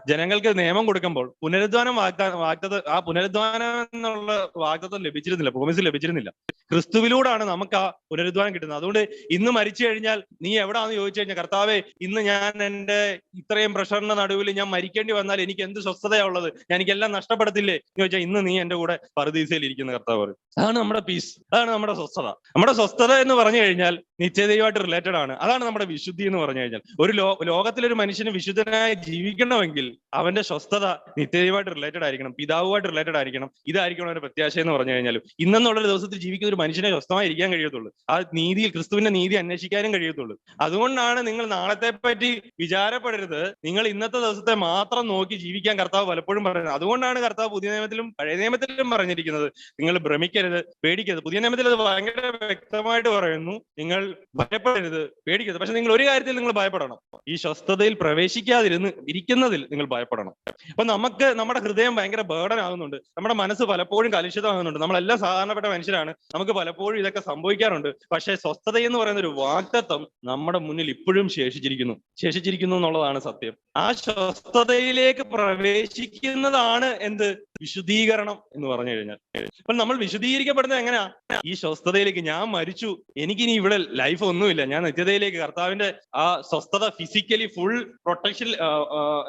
ജനങ്ങൾക്ക് നിയമം കൊടുക്കുമ്പോൾ പുനരുദ്ധാനം വാഗ്ദാനം വാഗ്ദത്ത ആ പുനരുദ്ധാനം എന്നുള്ള വാഗ്ദത്തം ലഭിച്ചിരുന്നില്ല പ്രോമിസ് ലഭിച്ചിരുന്നില്ല. ക്രിസ്തുവിലൂടാണ് നമുക്ക് ആ പുനരുദ്ധാനം കിട്ടുന്നത്. അതുകൊണ്ട് ഇന്ന് മരിച്ചു കഴിഞ്ഞാൽ നീ എവിടാന്ന് ചോദിച്ചു കഴിഞ്ഞാൽ കർത്താവെ ഇന്ന് ഞാൻ എന്റെ ഇത്രയും പ്രഷറിന്റെ നടുവിൽ ഞാൻ മരിക്കേണ്ടി വന്നാൽ എനിക്ക് എന്ത് സ്വസ്ഥതയാ ഉള്ളത് ഞാൻ എനിക്കെല്ലാം നഷ്ടപ്പെടത്തില്ലേ? എന്ന് ചോദിച്ചാൽ ഇന്ന് നീ എന്റെ കൂടെ പറുദീസയിൽ ഇരിക്കുന്ന കർത്താവ്. അതാണ് നമ്മുടെ പീസ് അതാണ് നമ്മുടെ സ്വസ്ഥത. നമ്മുടെ സ്വസ്ഥത എന്ന് പറഞ്ഞു കഴിഞ്ഞാൽ നിശ്ചയതയുമായിട്ട് റിലേറ്റഡ് ആണ്. അതാണ് നമ്മുടെ വിശുദ്ധി എന്ന് പറഞ്ഞു കഴിഞ്ഞാൽ. ഒരു ലോകത്തിലൊരു മനുഷ്യന് വിശുദ്ധനായി ജീവിക്കണമെങ്കിൽ അവന്റെ സ്വസ്ഥത നിത്യതയുമായിട്ട് റിലേറ്റഡ് ആയിരിക്കണം പിതാവുമായിട്ട് റിലേറ്റഡ് ആയിരിക്കണം. ഇതായിരിക്കണം അവന്റെ പ്രത്യാശ എന്ന് പറഞ്ഞു കഴിഞ്ഞാലും. ഇന്നെന്നുള്ളൊരു ദിവസത്തിൽ ജീവിക്കുന്ന ഒരു മനുഷ്യനെ സ്വസ്ഥമായി ഇരിക്കാൻ കഴിയത്തുള്ളൂ. ആ നീതിയിൽ ക്രിസ്തുവിന്റെ നീതി അന്വേഷിക്കാനും കഴിയത്തുള്ളൂ. അതുകൊണ്ടാണ് നിങ്ങൾ നാളത്തെ പറ്റി വിചാരപ്പെടരുത്. നിങ്ങൾ ഇന്നത്തെ ദിവസത്തെ മാത്രം നോക്കി ജീവിക്കാൻ കർത്താവ് പലപ്പോഴും പറയുന്നത്. അതുകൊണ്ടാണ് കർത്താവ് പുതിയ നിയമത്തിലും പഴയ നിയമത്തിലും പറഞ്ഞിരിക്കുന്നത്. നിങ്ങൾ ഭ്രമിക്കരുത് പേടിക്കരുത്. പുതിയ നിയമത്തിൽ അത് ഭയങ്കര വ്യക്തമായിട്ട് പറയുന്നു. നിങ്ങൾ ഭയപ്പെടരുത് പേടിക്കരുത്. പക്ഷെ നിങ്ങൾ ഒരു കാര്യത്തിൽ നിങ്ങൾ ഭയപ്പെടണം. ഈ സ്വസ്ഥതയിൽ പ്രവേശിക്കാതിരുന്ന് ഇരിക്കുന്നതിൽ നിങ്ങൾ ഭയപ്പെടണം. അപ്പൊ നമുക്ക് നമ്മുടെ ഹൃദയം ഭയങ്കര ബേർഡൻ ആകുന്നുണ്ട്. നമ്മുടെ മനസ്സ് പലപ്പോഴും കലുഷിതമാകുന്നുണ്ട്. നമ്മളെല്ലാം സാധാരണപ്പെട്ട മനുഷ്യരാണ്. നമുക്ക് പലപ്പോഴും ഇതൊക്കെ സംഭവിക്കാറുണ്ട്. പക്ഷെ സ്വസ്ഥത എന്ന് പറയുന്ന ഒരു വാക്തത്വം നമ്മുടെ മുന്നിൽ ഇപ്പോഴും ശേഷിച്ചിരിക്കുന്നു. ശേഷിച്ചിരിക്കുന്നു എന്നുള്ളതാണ് സത്യം. ആ സ്വസ്ഥതയിലേക്ക് പ്രവേശിക്കുന്നതാണ് എന്ത്? വിശുദ്ധീകരണം എന്ന് പറഞ്ഞു കഴിഞ്ഞാൽ. അപ്പൊ നമ്മൾ വിശുദ്ധീകരിക്കപ്പെടുന്നത് എങ്ങനെയാ? ഈ സ്വസ്ഥതയിലേക്ക് ഞാൻ മരിച്ചു. എനിക്കിനി ഇവിടെ ലൈഫ് ഒന്നുമില്ല. ഞാൻ നിത്യതയിലേക്ക് കർത്താവിന്റെ ആ സ്വസ്ഥത ഫിസിക്കലി ഫുൾ പ്രൊട്ടക്ഷൻ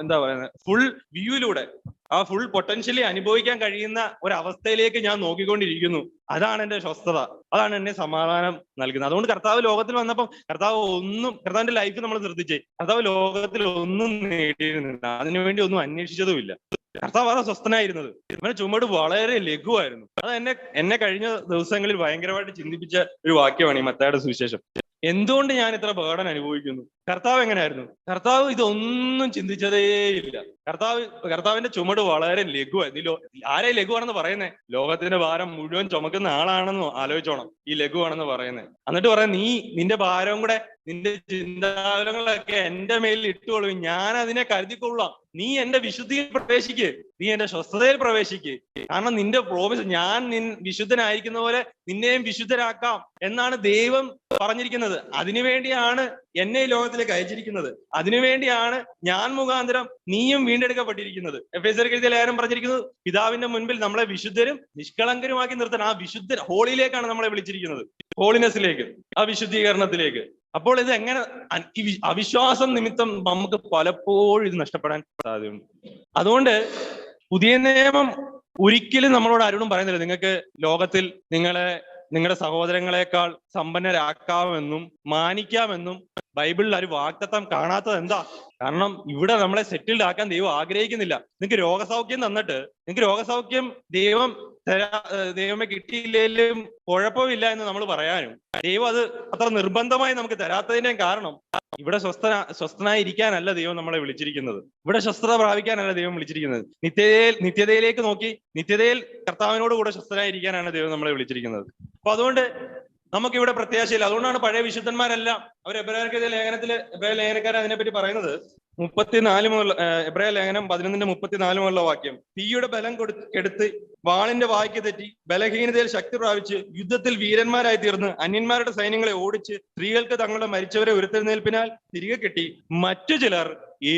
എന്താ പറയുന്നത് ഫുൾ വ്യൂയിലൂടെ ആ ഫുൾ പൊട്ടൻഷ്യലി അനുഭവിക്കാൻ കഴിയുന്ന ഒരവസ്ഥയിലേക്ക് ഞാൻ നോക്കിക്കൊണ്ടിരിക്കുന്നു. അതാണ് എന്റെ സ്വസ്ഥത. അതാണ് എന്നെ സമാധാനം നൽകുന്നത്. അതുകൊണ്ട് കർത്താവ് ലോകത്തിൽ വന്നപ്പം കർത്താവ് ഒന്നും കർത്താവിന്റെ ലൈഫ് നമ്മൾ ശ്രദ്ധിച്ചേ കർത്താവ് ലോകത്തിൽ ഒന്നും നേടിയിരുന്നില്ല. അതിനുവേണ്ടി ഒന്നും അന്വേഷിച്ചതുമില്ല. കർത്താവ് സ്വസ്ഥനായിരുന്നത്. ഇവന്റെ ചുമട് വളരെ ലഘുവായിരുന്നു. അത് എന്നെ എന്നെ കഴിഞ്ഞ ദിവസങ്ങളിൽ ഭയങ്കരമായിട്ട് ചിന്തിപ്പിച്ച ഒരു വാക്യമാണ് ഈ മത്തയുടെ സുവിശേഷം. എന്തുകൊണ്ട് ഞാൻ ഇത്ര ബേഡൻ അനുഭവിക്കുന്നു? കർത്താവ് എങ്ങനെയായിരുന്നു? കർത്താവ് ഇതൊന്നും ചിന്തിച്ചതേയില്ല കർത്താവ് കർത്താവിന്റെ ചുമട് വളരെ ലഘുവായിരുന്നു ആരെ ലഘുവാണെന്ന് പറയുന്നേ? ലോകത്തിന്റെ ഭാരം മുഴുവൻ ചുമക്കുന്ന ആളാണെന്ന് ആലോചിച്ചോണം. ഈ ലഘുവാണെന്ന് പറയുന്നത് എന്നിട്ട് പറയാം നീ നിന്റെ ഭാരവും കൂടെ നിന്റെ ചിന്താകുലങ്ങളൊക്കെ എന്റെ മേലിൽ ഇട്ടുകൊള്ളും ഞാൻ അതിനെ കരുതിക്കൊള്ളാം. നീ എന്റെ വിശുദ്ധിയിൽ പ്രവേശിക്ക്. നീ എന്റെ സ്വസ്ഥതയിൽ പ്രവേശിക്ക്. കാരണം നിന്റെ പ്രോമിസ് ഞാൻ നിൻ വിശുദ്ധനായിരിക്കുന്ന പോലെ നിന്നെയും വിശുദ്ധരാക്കാം എന്നാണ് ദൈവം പറഞ്ഞിരിക്കുന്നത്. അതിനുവേണ്ടിയാണ് എന്നെ ലോകത്തിലേക്ക് അയച്ചിരിക്കുന്നത്. അതിനുവേണ്ടിയാണ് ഞാൻ മുഖാന്തരം നീയും വീണ്ടെടുക്കപ്പെട്ടിരിക്കുന്നത്. എഫ് എസ് എഴുതിയ ലേഖനം പറഞ്ഞിരിക്കുന്നത് പിതാവിന്റെ മുൻപിൽ നമ്മളെ വിശുദ്ധരും നിഷ്കളങ്കരുമാക്കി നിർത്താൻ ആ വിശുദ്ധ ഹോളിയിലേക്കാണ് നമ്മളെ വിളിച്ചിരിക്കുന്നത്. ഹോളിനെസ്സിലേക്ക് ആ വിശുദ്ധീകരണത്തിലേക്ക്. അപ്പോൾ ഇത് എങ്ങനെ അവിശ്വാസം നിമിത്തം നമുക്ക് പലപ്പോഴും ഇത് നഷ്ടപ്പെടാൻ സാധ്യതയുണ്ട്. അതുകൊണ്ട് പുതിയ നിയമം ഒരിക്കലും നമ്മളോട് ആരോടും പറയുന്നില്ല. നിങ്ങൾക്ക് ലോകത്തിൽ നിങ്ങളെ നിങ്ങളുടെ സഹോദരങ്ങളെക്കാൾ സമ്പന്നരാക്കാമെന്നും മാനിക്കാമെന്നും ബൈബിളിൽ ഒരു വാക്തത്വം കാണാത്തത് എന്താ? കാരണം ഇവിടെ നമ്മളെ സെറ്റിൽഡ് ആക്കാൻ ദൈവം ആഗ്രഹിക്കുന്നില്ല. നിങ്ങൾക്ക് രോഗസൗഖ്യം തന്നിട്ട് നിങ്ങൾക്ക് രോഗസൗഖ്യം ദൈവം ദൈവമേ കിട്ടിയില്ലെങ്കിലും കുഴപ്പമില്ല എന്ന് നമ്മൾ പറയാനും ദൈവം അത് അത്ര നിർബന്ധമായി നമുക്ക് തരാത്തതിന്റെയും കാരണം ഇവിടെ സ്വസ്ഥ സ്വസ്ഥനായി ഇരിക്കാനല്ല ദൈവം നമ്മളെ വിളിച്ചിരിക്കുന്നത്. ഇവിടെ സ്വസ്ഥത പ്രാപിക്കാനല്ല ദൈവം വിളിച്ചിരിക്കുന്നത്. നിത്യതയിൽ നിത്യതയിലേക്ക് നോക്കി നിത്യതയിൽ കർത്താവിനോട് കൂടെ സ്വസ്ഥനായി ഇരിക്കാനാണ് ദൈവം നമ്മളെ വിളിച്ചിരിക്കുന്നത്. അപ്പൊ അതുകൊണ്ട് നമുക്കിവിടെ പ്രത്യാശയില്ല. അതുകൊണ്ടാണ് പഴയ വിശുദ്ധന്മാരെല്ലാം അവർ എബ്രാഹിം ലേഖനത്തിൽ എബ്രാഹിം അതിനെപ്പറ്റി പറയുന്നത് മുപ്പത്തിനാല് മുതൽ എബ്രാഹിം ലേഖനം പതിനൊന്നിന്റെ മുപ്പത്തിനാല് മുതലുള്ള വാക്യം. തീയുടെ ബലം കൊടു എടുത്ത് വാളിന്റെ വായ്ക്ക് തെറ്റി ബലഹീനതയിൽ ശക്തി പ്രാപിച്ച് യുദ്ധത്തിൽ വീരന്മാരായി തീർന്ന് അന്യന്മാരുടെ സൈന്യങ്ങളെ ഓടിച്ച് സ്ത്രീകൾക്ക് തങ്ങളുടെ മരിച്ചവരെ ഉയർത്തെഴുന്നേൽപ്പിനാൽ തിരികെ കിട്ടി. മറ്റു ചിലർ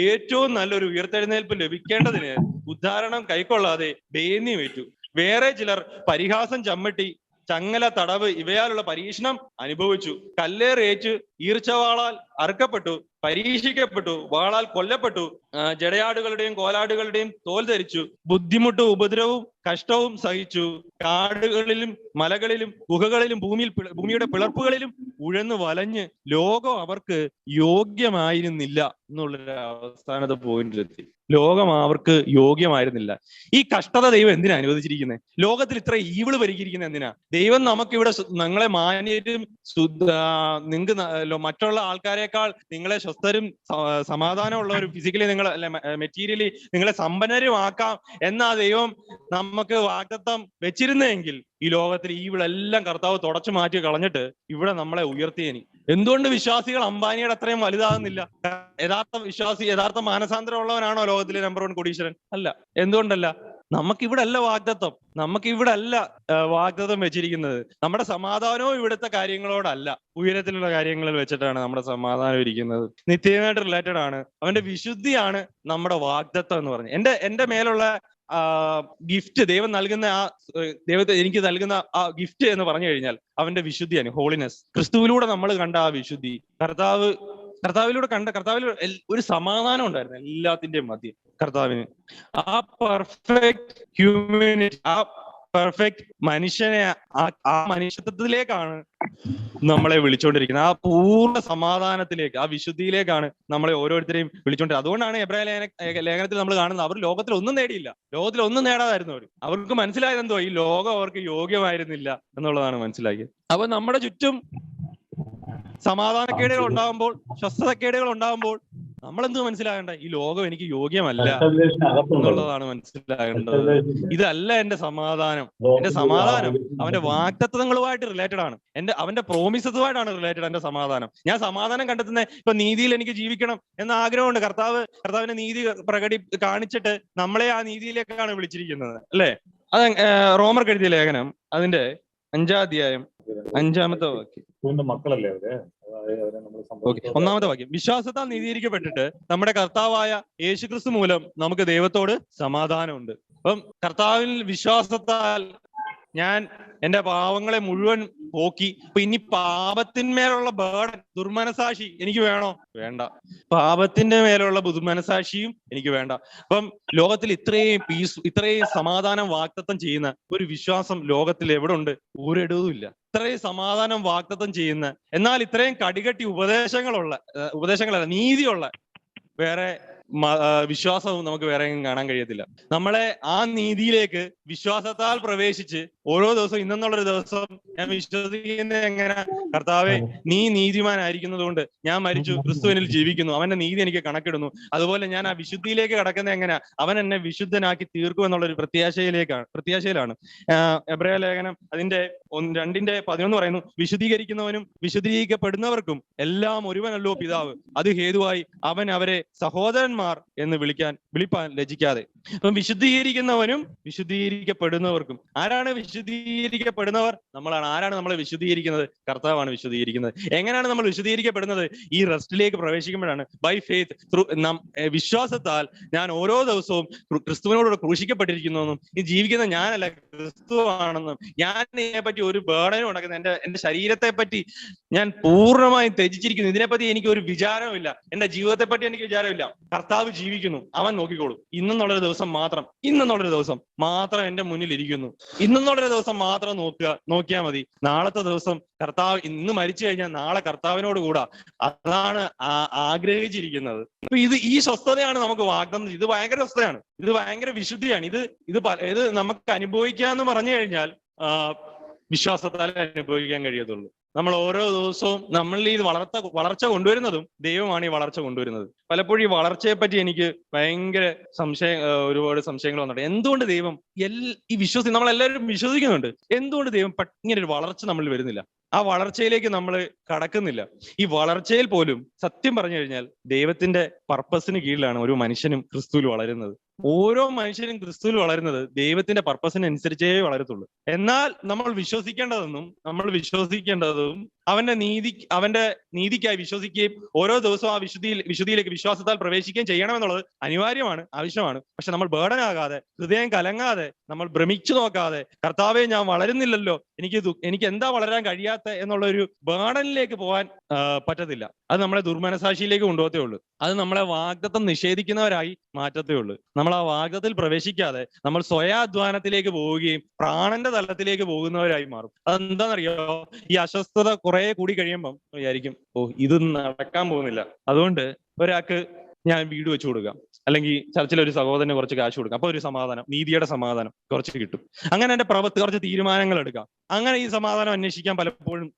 ഏറ്റവും നല്ലൊരു ഉയർത്തെഴുന്നേൽപ്പ് ലഭിക്കേണ്ടതിന് ഉദ്ധാരണം കൈക്കൊള്ളാതെ വെച്ചു വേറെ ചിലർ പരിഹാസം ചമ്മട്ടി ചങ്ങല തടവ് ഇവയാലുള്ള പരീക്ഷണം അനുഭവിച്ചു. കല്ലേറേറ്റ് ഈർച്ചവാളാൽ അറുക്കപ്പെട്ടു പരീക്ഷിക്കപ്പെട്ടു വാളാൽ കൊല്ലപ്പെട്ടു ജടയാടുകളുടെയും കോലാടുകളുടെയും തോൽ ധരിച്ചു ബുദ്ധിമുട്ടും ഉപദ്രവവും കഷ്ടവും സഹിച്ചു കാടുകളിലും മലകളിലും ഗുഹകളിലും ഭൂമിയിൽ ഭൂമിയുടെ പിളർപ്പുകളിലും ഉഴന്നു വലഞ്ഞ് ലോകം അവർക്ക് യോഗ്യമായിരുന്നില്ല എന്നുള്ളൊരു അവസാനത്തെ പോയിന്റിലെത്തി ലോകം അവർക്ക് യോഗ്യമായിരുന്നില്ല. ഈ കഷ്ടത ദൈവം എന്തിനാ അനുവദിച്ചിരിക്കുന്നത് ലോകത്തിൽ ഇത്ര ഈവിൾ പരിഹരിക്കുന്നത് എന്തിനാ? ദൈവം നമുക്കിവിടെ ഇവിടെ ഞങ്ങളെ മാന്യരും നിങ്ങൾക്ക് മറ്റുള്ള ആൾക്കാരെക്കാൾ നിങ്ങളെ സ്വസ്ഥരും സമാധാനമുള്ള സമാധാനമുള്ളവരും ഫിസിക്കലി നിങ്ങൾ മെറ്റീരിയലി നിങ്ങളെ സമ്പന്നരുമാക്കാം എന്ന ദൈവം നമുക്ക് വാഗ്ദത്തം വെച്ചിരുന്നെങ്കിൽ ഈ ലോകത്തിൽ ഈവിളെല്ലാം കർത്താവ് തുടച്ചു മാറ്റി കളഞ്ഞിട്ട് ഇവിടെ നമ്മളെ ഉയർത്തിയനി എന്തുകൊണ്ട് വിശ്വാസികൾ അംബാനിയുടെ അത്രയും വലുതാകുന്നില്ല? യഥാർത്ഥ വിശ്വാസി യഥാർത്ഥ മാനസാന്തരം ഉള്ളവനാണോ ലോകത്തിലെ നമ്പർ വൺ കൊടീശ്വരൻ? അല്ല. എന്തുകൊണ്ടല്ല? നമുക്ക് ഇവിടെ അല്ല വാഗ്ദത്വം നമുക്ക് ഇവിടെ അല്ല വാഗ്ദത്വം വെച്ചിരിക്കുന്നത്. നമ്മുടെ സമാധാനവും ഇവിടുത്തെ കാര്യങ്ങളോടല്ല. ഉയരത്തിലുള്ള കാര്യങ്ങളിൽ വെച്ചിട്ടാണ് നമ്മുടെ സമാധാനം ഇരിക്കുന്നത്. നിത്യമായിട്ട് റിലേറ്റഡ് ആണ്. അവന്റെ വിശുദ്ധിയാണ് നമ്മുടെ വാഗ്ദത്വം എന്ന് പറഞ്ഞത് എന്റെ എന്റെ മേലുള്ള ഗിഫ്റ്റ് ദൈവം നൽകുന്ന ആ ദൈവത്തെ എനിക്ക് നൽകുന്ന ആ ഗിഫ്റ്റ് എന്ന് പറഞ്ഞു കഴിഞ്ഞാൽ അവന്റെ വിശുദ്ധിയാണ് ഹോളിനെസ് ക്രിസ്തുവിലൂടെ നമ്മൾ കണ്ട ആ വിശുദ്ധി. കർത്താവ് കർത്താവിലൂടെ കണ്ട കർത്താവിൽ ഒരു സമാധാനം ഉണ്ടായിരുന്നു എല്ലാത്തിന്റെയും മധ്യം കർത്താവിന്. ആ പെർഫെക്റ്റ് ഹ്യൂമനിറ്റി ആ പെർഫെക്റ്റ് മനുഷ്യനെ ആ- മനുഷ്യത്വത്തിലേക്കാണ് നമ്മളെ വിളിച്ചുകൊണ്ടിരിക്കുന്നത് ആ പൂർണ സമാധാനത്തിലേക്ക് ആ വിശുദ്ധിയിലേക്കാണ് നമ്മളെ ഓരോരുത്തരെയും വിളിച്ചുകൊണ്ടിരിക്കുന്നത് അതുകൊണ്ടാണ് എബ്രാഹിം ലേഖന ലേഖനത്തിൽ നമ്മൾ കാണുന്നത് അവർ ലോകത്തിൽ ഒന്നും നേടിയില്ല. ലോകത്തിൽ ഒന്നും നേടാതായിരുന്നു അവർ. അവർക്ക് മനസ്സിലായത് എന്തോ? ഈ ലോകം അവർക്ക് യോഗ്യമായിരുന്നില്ല എന്നുള്ളതാണ് മനസ്സിലാക്കിയത്. അപ്പൊ നമ്മുടെ ചുറ്റും സമാധാനക്കേടുകൾ ഉണ്ടാകുമ്പോൾ സ്വസ്ഥതക്കേടുകൾ ഉണ്ടാകുമ്പോൾ നമ്മൾ എന്ത് മനസ്സിലാകേണ്ട ഈ ലോകം എനിക്ക് യോഗ്യമല്ല എന്നുള്ളതാണ് മനസ്സിലാകേണ്ടത്. ഇതല്ല എന്റെ സമാധാനം. എന്റെ സമാധാനം അവന്റെ വാക്തത്വങ്ങളുമായിട്ട് റിലേറ്റഡ് ആണ്. എന്റെ അവന്റെ പ്രോമിസസുമായിട്ടാണ് റിലേറ്റഡ് എന്റെ സമാധാനം. ഞാൻ സമാധാനം കണ്ടെത്തുന്ന ഇപ്പൊ നീതിയിൽ എനിക്ക് ജീവിക്കണം എന്ന ആഗ്രഹമുണ്ട്. കർത്താവ് കർത്താവിന്റെ നീതി പ്രകടി കാണിച്ചിട്ട് നമ്മളെ ആ നീതിയിലേക്കാണ് വിളിച്ചിരിക്കുന്നത്. അല്ലെ? അത് റോമർ കെഴുതിയ ലേഖനം അതിന്റെ അഞ്ചാം അധ്യായം അഞ്ചാമത്തെ വാക്യം. മക്കളല്ലേ അവർ? ഒന്നാമത്തെ വാക്യം. വിശ്വാസത്താൽ നീതീകരിക്കപ്പെട്ടിട്ട് നമ്മുടെ കർത്താവായ യേശുക്രിസ്തു മൂലം നമുക്ക് ദൈവത്തോട് സമാധാനമുണ്ട്. അപ്പം കർത്താവിൽ വിശ്വാസത്താൽ ഞാൻ എന്റെ പാവങ്ങളെ മുഴുവൻ പോക്കി. ഇപ്പൊ ഇനി പാപത്തിന്മേലുള്ള ബേർഡൻ ദുർമനസാക്ഷി എനിക്ക് വേണോ? വേണ്ട. പാപത്തിന്റെ മേലുള്ള ദുർമനസാക്ഷിയും എനിക്ക് വേണ്ട. അപ്പം ലോകത്തിൽ ഇത്രയും പീസ് ഇത്രയും സമാധാനം വാക്തത്വം ചെയ്യുന്ന ഒരു വിശ്വാസം ലോകത്തിൽ എവിടെ ഉണ്ട് ഒരിടവും ഇല്ല. ഇത്രയും സമാധാനം വാക്തത്വം ചെയ്യുന്ന എന്നാൽ ഇത്രയും കടികട്ടി ഉപദേശങ്ങളുള്ള ഉപദേശങ്ങളല്ല നീതിയുള്ള വേറെ വിശ്വാസവും നമുക്ക് വേറെ കാണാൻ കഴിയത്തില്ല. നമ്മളെ ആ നീതിയിലേക്ക് വിശ്വാസത്താൽ പ്രവേശിച്ച് ഓരോ ദിവസവും ഇന്നെന്നുള്ളൊരു ദിവസം ഞാൻ വിശ്വസിക്കുന്നത് എങ്ങനെ? കർത്താവെ നീ നീതിമാനായിരിക്കുന്നത് കൊണ്ട് ഞാൻ മരിച്ചു ക്രിസ്തുവിനിൽ ജീവിക്കുന്നു. അവന്റെ നീതി എനിക്ക് കണക്കിടുന്നു. അതുപോലെ ഞാൻ ആ വിശുദ്ധിയിലേക്ക് കടക്കുന്നത് എങ്ങനെ? അവൻ എന്നെ വിശുദ്ധനാക്കി തീർക്കും എന്നുള്ളൊരു പ്രത്യാശയിലേക്കാണ് പ്രത്യാശയിലാണ്. എബ്രഹ ലേഖനം അതിന്റെ ഒന്ന് രണ്ടിന്റെ പതിനൊന്ന് പറയുന്നു വിശുദ്ധീകരിക്കുന്നവനും വിശുദ്ധീകരിക്കപ്പെടുന്നവർക്കും എല്ലാം ഒരുവനല്ലോ പിതാവ്. അത് ഹേതുവായി അവൻ അവരെ സഹോദരന്മാർ എന്ന് വിളിക്കാൻ വിളിപ്പാൻ ലജിക്കാതെ അപ്പം വിശുദ്ധീകരിക്കുന്നവനും വിശുദ്ധീകരിക്കപ്പെടുന്നവർക്കും. ആരാണ് വിശുദ്ധീകരിക്കപ്പെടുന്നവർ? നമ്മളാണ്. ആരാണ് നമ്മളെ വിശുദ്ധീകരിക്കുന്നത്? കർത്താവാണ് വിശുദ്ധീകരിക്കുന്നത്. എങ്ങനെയാണ് നമ്മൾ വിശുദ്ധീകരിക്കപ്പെടുന്നത്? ഈ റെസ്റ്റിലേക്ക് പ്രവേശിക്കുമ്പോഴാണ്. ബൈ ഫെയ്ത്ത് ത്രൂ വിശ്വാസത്താൽ ഞാൻ ഓരോ ദിവസവും ക്രിസ്തുവിനോടുകൂടെ ക്രിസ്തുവിനോട് ക്രൂശിക്കപ്പെട്ടിരിക്കുന്നെന്നും ഈ ജീവിക്കുന്ന ഞാനല്ല ക്രിസ്തു ആണെന്നും ഞാൻ ഇതിനെപ്പറ്റി ഒരു ബേഡനും ഉണ്ടാക്കുന്ന എന്റെ എന്റെ ശരീരത്തെ പറ്റി ഞാൻ പൂർണമായും ത്യജിച്ചിരിക്കുന്നു. ഇതിനെപ്പറ്റി എനിക്ക് ഒരു വിചാരമില്ല എന്റെ ജീവിതത്തെ പറ്റി എനിക്ക് വിചാരമില്ല കർത്താവ് ജീവിക്കുന്നു. അവൻ നോക്കിക്കോളും. ഇന്നെന്നുള്ളൊരു ദിവസം മാത്രം. ഇന്നെന്നുള്ളൊരു ദിവസം മാത്രം എന്റെ മുന്നിൽ ഇരിക്കുന്നു. ഇന്നെന്നുള്ളൊരു ദിവസം മാത്രം നോക്കുക. നോക്കിയാൽ മതി. നാളത്തെ ദിവസം കർത്താവ് ഇന്ന് മരിച്ചു കഴിഞ്ഞാൽ നാളെ കർത്താവിനോട് കൂടാ. അതാണ് ആഗ്രഹിച്ചിരിക്കുന്നത്. അപ്പൊ ഇത് ഈ സ്വസ്ഥതയാണ് നമുക്ക് വാഗ്ദാനം ഇത് ഭയങ്കര സ്വസ്ഥതയാണ്. ഇത് ഭയങ്കര വിശുദ്ധിയാണ്. ഇത് ഇത് ഇത് നമുക്ക് അനുഭവിക്കാന്ന് പറഞ്ഞു കഴിഞ്ഞാൽ വിശ്വാസത്താലേ അനുഭവിക്കാൻ കഴിയത്തുള്ളൂ. നമ്മൾ ഓരോ ദിവസവും നമ്മൾ ഈ വളർത്ത വളർച്ച കൊണ്ടുവരുന്നതും ദൈവമാണ് ഈ വളർച്ച കൊണ്ടുവരുന്നത്. പലപ്പോഴും ഈ വളർച്ചയെ പറ്റി എനിക്ക് ഭയങ്കര സംശയം ഒരുപാട് സംശയങ്ങൾ വന്നിട്ടുണ്ട്. എന്തുകൊണ്ട് ദൈവം ഈ വിശ്വസി നമ്മളെല്ലാവരും വിശ്വസിക്കുന്നുണ്ട്. എന്തുകൊണ്ട് ദൈവം ഇങ്ങനെ ഒരു വളർച്ച നമ്മളിൽ വരുന്നില്ല? ആ വളർച്ചയിലേക്ക് നമ്മൾ കടക്കുന്നില്ല. ഈ വളർച്ചയിൽ പോലും സത്യം പറഞ്ഞു കഴിഞ്ഞാൽ ദൈവത്തിന്റെ പർപ്പസിന് കീഴിലാണ് ഒരു മനുഷ്യനും ക്രിസ്തുവിൽ വളരുന്നത്. ഓരോ മനുഷ്യനും ക്രിസ്തുവിൽ വളരുന്നത് ദൈവത്തിന്റെ പർപ്പസിനനുസരിച്ചേ വളരത്തുള്ളൂ. എന്നാൽ നമ്മൾ വിശ്വസിക്കേണ്ടതെന്നും നമ്മൾ വിശ്വസിക്കേണ്ടതും അവന്റെ നീതി അവന്റെ നീതിക്കായി വിശ്വസിക്കുകയും ഓരോ ദിവസവും ആ വിശുദ്ധിയിൽ വിശുദ്ധിയിലേക്ക് വിശ്വാസത്താൽ പ്രവേശിക്കുകയും ചെയ്യണമെന്നുള്ളത് അനിവാര്യമാണ് ആവശ്യമാണ്. പക്ഷെ നമ്മൾ ബേഡനാകാതെ ഹൃദയം കലങ്ങാതെ നമ്മൾ ഭ്രമിച്ചു നോക്കാതെ കർത്താവെ ഞാൻ വളരുന്നില്ലല്ലോ എനിക്ക് എനിക്ക് എന്താ വളരാൻ കഴിയാത്ത എന്നുള്ള ഒരു ബേഡനിലേക്ക് പോകാൻ പറ്റത്തില്ല. അത് നമ്മളെ ദുർമനസാക്ഷിയിലേക്ക് കൊണ്ടുപോകത്തേ ഉള്ളൂ. അത് നമ്മളെ വാഗ്ദത്തം നിഷേധിക്കുന്നവരായി മാറ്റത്തേ ഉള്ളൂ. നമ്മൾ ആ വാഗ്ദത്തിൽ പ്രവേശിക്കാതെ നമ്മൾ സ്വയാധ്വാനത്തിലേക്ക് പോവുകയും പ്രാണന്റെ തലത്തിലേക്ക് പോകുന്നവരായി മാറും. അതെന്താണെന്നറിയോ ഈ അസ്വസ്ഥത കുറെ കൂടി കഴിയുമ്പം വിചാരിക്കും ഓ ഇത് നടക്കാൻ പോകുന്നില്ല. അതുകൊണ്ട് ഒരാൾക്ക് ഞാൻ വീട് വെച്ചു കൊടുക്കാം. അല്ലെങ്കിൽ ചർച്ചിൽ ഒരു സഹോദരന് കുറച്ച് കാശ് കൊടുക്കാം. അപ്പൊ ഒരു സമാധാനം നീതിയുടെ സമാധാനം കുറച്ച് കിട്ടും. അങ്ങനെ എന്റെ പ്രവൃത്തി കുറച്ച് തീരുമാനങ്ങൾ എടുക്കാം. അങ്ങനെ ഈ സമാധാനം അന്വേഷിക്കാൻ പലപ്പോഴും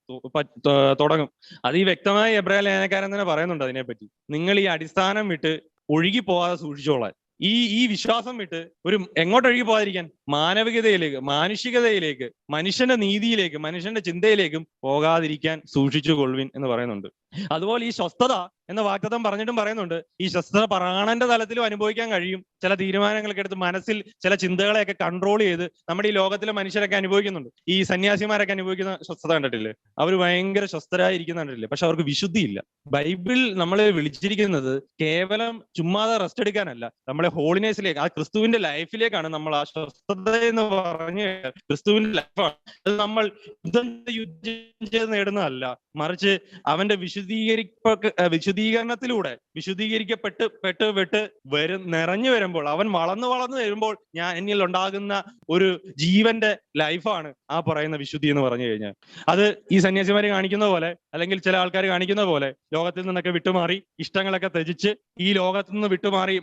തുടങ്ങും. അത് ഈ വ്യക്തമായി എബ്രാഹിം ലേനക്കാരൻ തന്നെ പറയുന്നുണ്ട് അതിനെപ്പറ്റി. നിങ്ങൾ ഈ അടിസ്ഥാനം വിട്ട് ഒഴുകി പോവാതെ സൂക്ഷിച്ചോളാൻ. ഈ ഈ വിശ്വാസം വിട്ട് ഒരു എങ്ങോട്ടൊഴുകി പോകാതിരിക്കാൻ മാനവികതയിലേക്ക് മാനുഷികതയിലേക്ക് മനുഷ്യന്റെ നീതിയിലേക്ക് മനുഷ്യന്റെ ചിന്തയിലേക്കും പോകാതിരിക്കാൻ സൂക്ഷിച്ചു കൊള്ളുവിൻ എന്ന് പറയുന്നുണ്ട്. അതുപോലെ ഈ സ്വസ്ഥത എന്ന വാക്തത്വം പറഞ്ഞിട്ടും പറയുന്നുണ്ട്. ഈ സ്വസ്ഥത പ്രാണന്റെ തലത്തിലും അനുഭവിക്കാൻ കഴിയും. ചില തീരുമാനങ്ങളൊക്കെ എടുത്ത് മനസ്സിൽ ചില ചിന്തകളെയൊക്കെ കൺട്രോൾ ചെയ്ത് നമ്മുടെ ഈ ലോകത്തിലെ മനുഷ്യരൊക്കെ അനുഭവിക്കുന്നുണ്ട്. ഈ സന്യാസിമാരൊക്കെ അനുഭവിക്കുന്ന സ്വസ്ഥത കണ്ടിട്ടില്ലേ? അവർ ഭയങ്കര സ്വസ്ഥരായിരിക്കുന്ന കണ്ടിട്ടില്ലേ? പക്ഷെ അവർക്ക് വിശുദ്ധിയില്ല. ബൈബിൾ നമ്മളെ വിളിച്ചിരിക്കുന്നത് കേവലം ചുമ്മാതെ റെസ്റ്റ് എടുക്കാനല്ല. നമ്മളെ ഹോളിനെസിലേക്ക് ആ ക്രിസ്തുവിന്റെ ലൈഫിലേക്കാണ് നമ്മൾ ആ സ്വസ്ഥത എന്ന് പറഞ്ഞു ക്രിസ്തുവിന്റെ ലൈഫാണ് അത് നമ്മൾ യുദ്ധം യുദ്ധം ചെയ്ത് നേടുന്നതല്ല. മറിച്ച് അവന്റെ വിശുദ്ധീകരിപ്പ വിശുദ്ധീകരണത്തിലൂടെ വിശുദ്ധീകരിക്കപ്പെട്ട് പെട്ട് പെട്ട് വരും നിറഞ്ഞു വരുമ്പോൾ അവൻ വളർന്നു വളർന്നു വരുമ്പോൾ ഞാൻ എന്നിൽ ഉണ്ടാകുന്ന ഒരു ജീവന്റെ ലൈഫാണ് ആ പറയുന്ന വിശുദ്ധി എന്ന് പറഞ്ഞു കഴിഞ്ഞാൽ. അത് ഈ സന്യാസിമാര് കാണിക്കുന്ന പോലെ അല്ലെങ്കിൽ ചില ആൾക്കാർ കാണിക്കുന്ന പോലെ ലോകത്തിൽ നിന്നൊക്കെ വിട്ടുമാറി ഇഷ്ടങ്ങളൊക്കെ ത്യജിച്ച് ഈ ലോകത്തു നിന്ന് വിട്ടുമാറി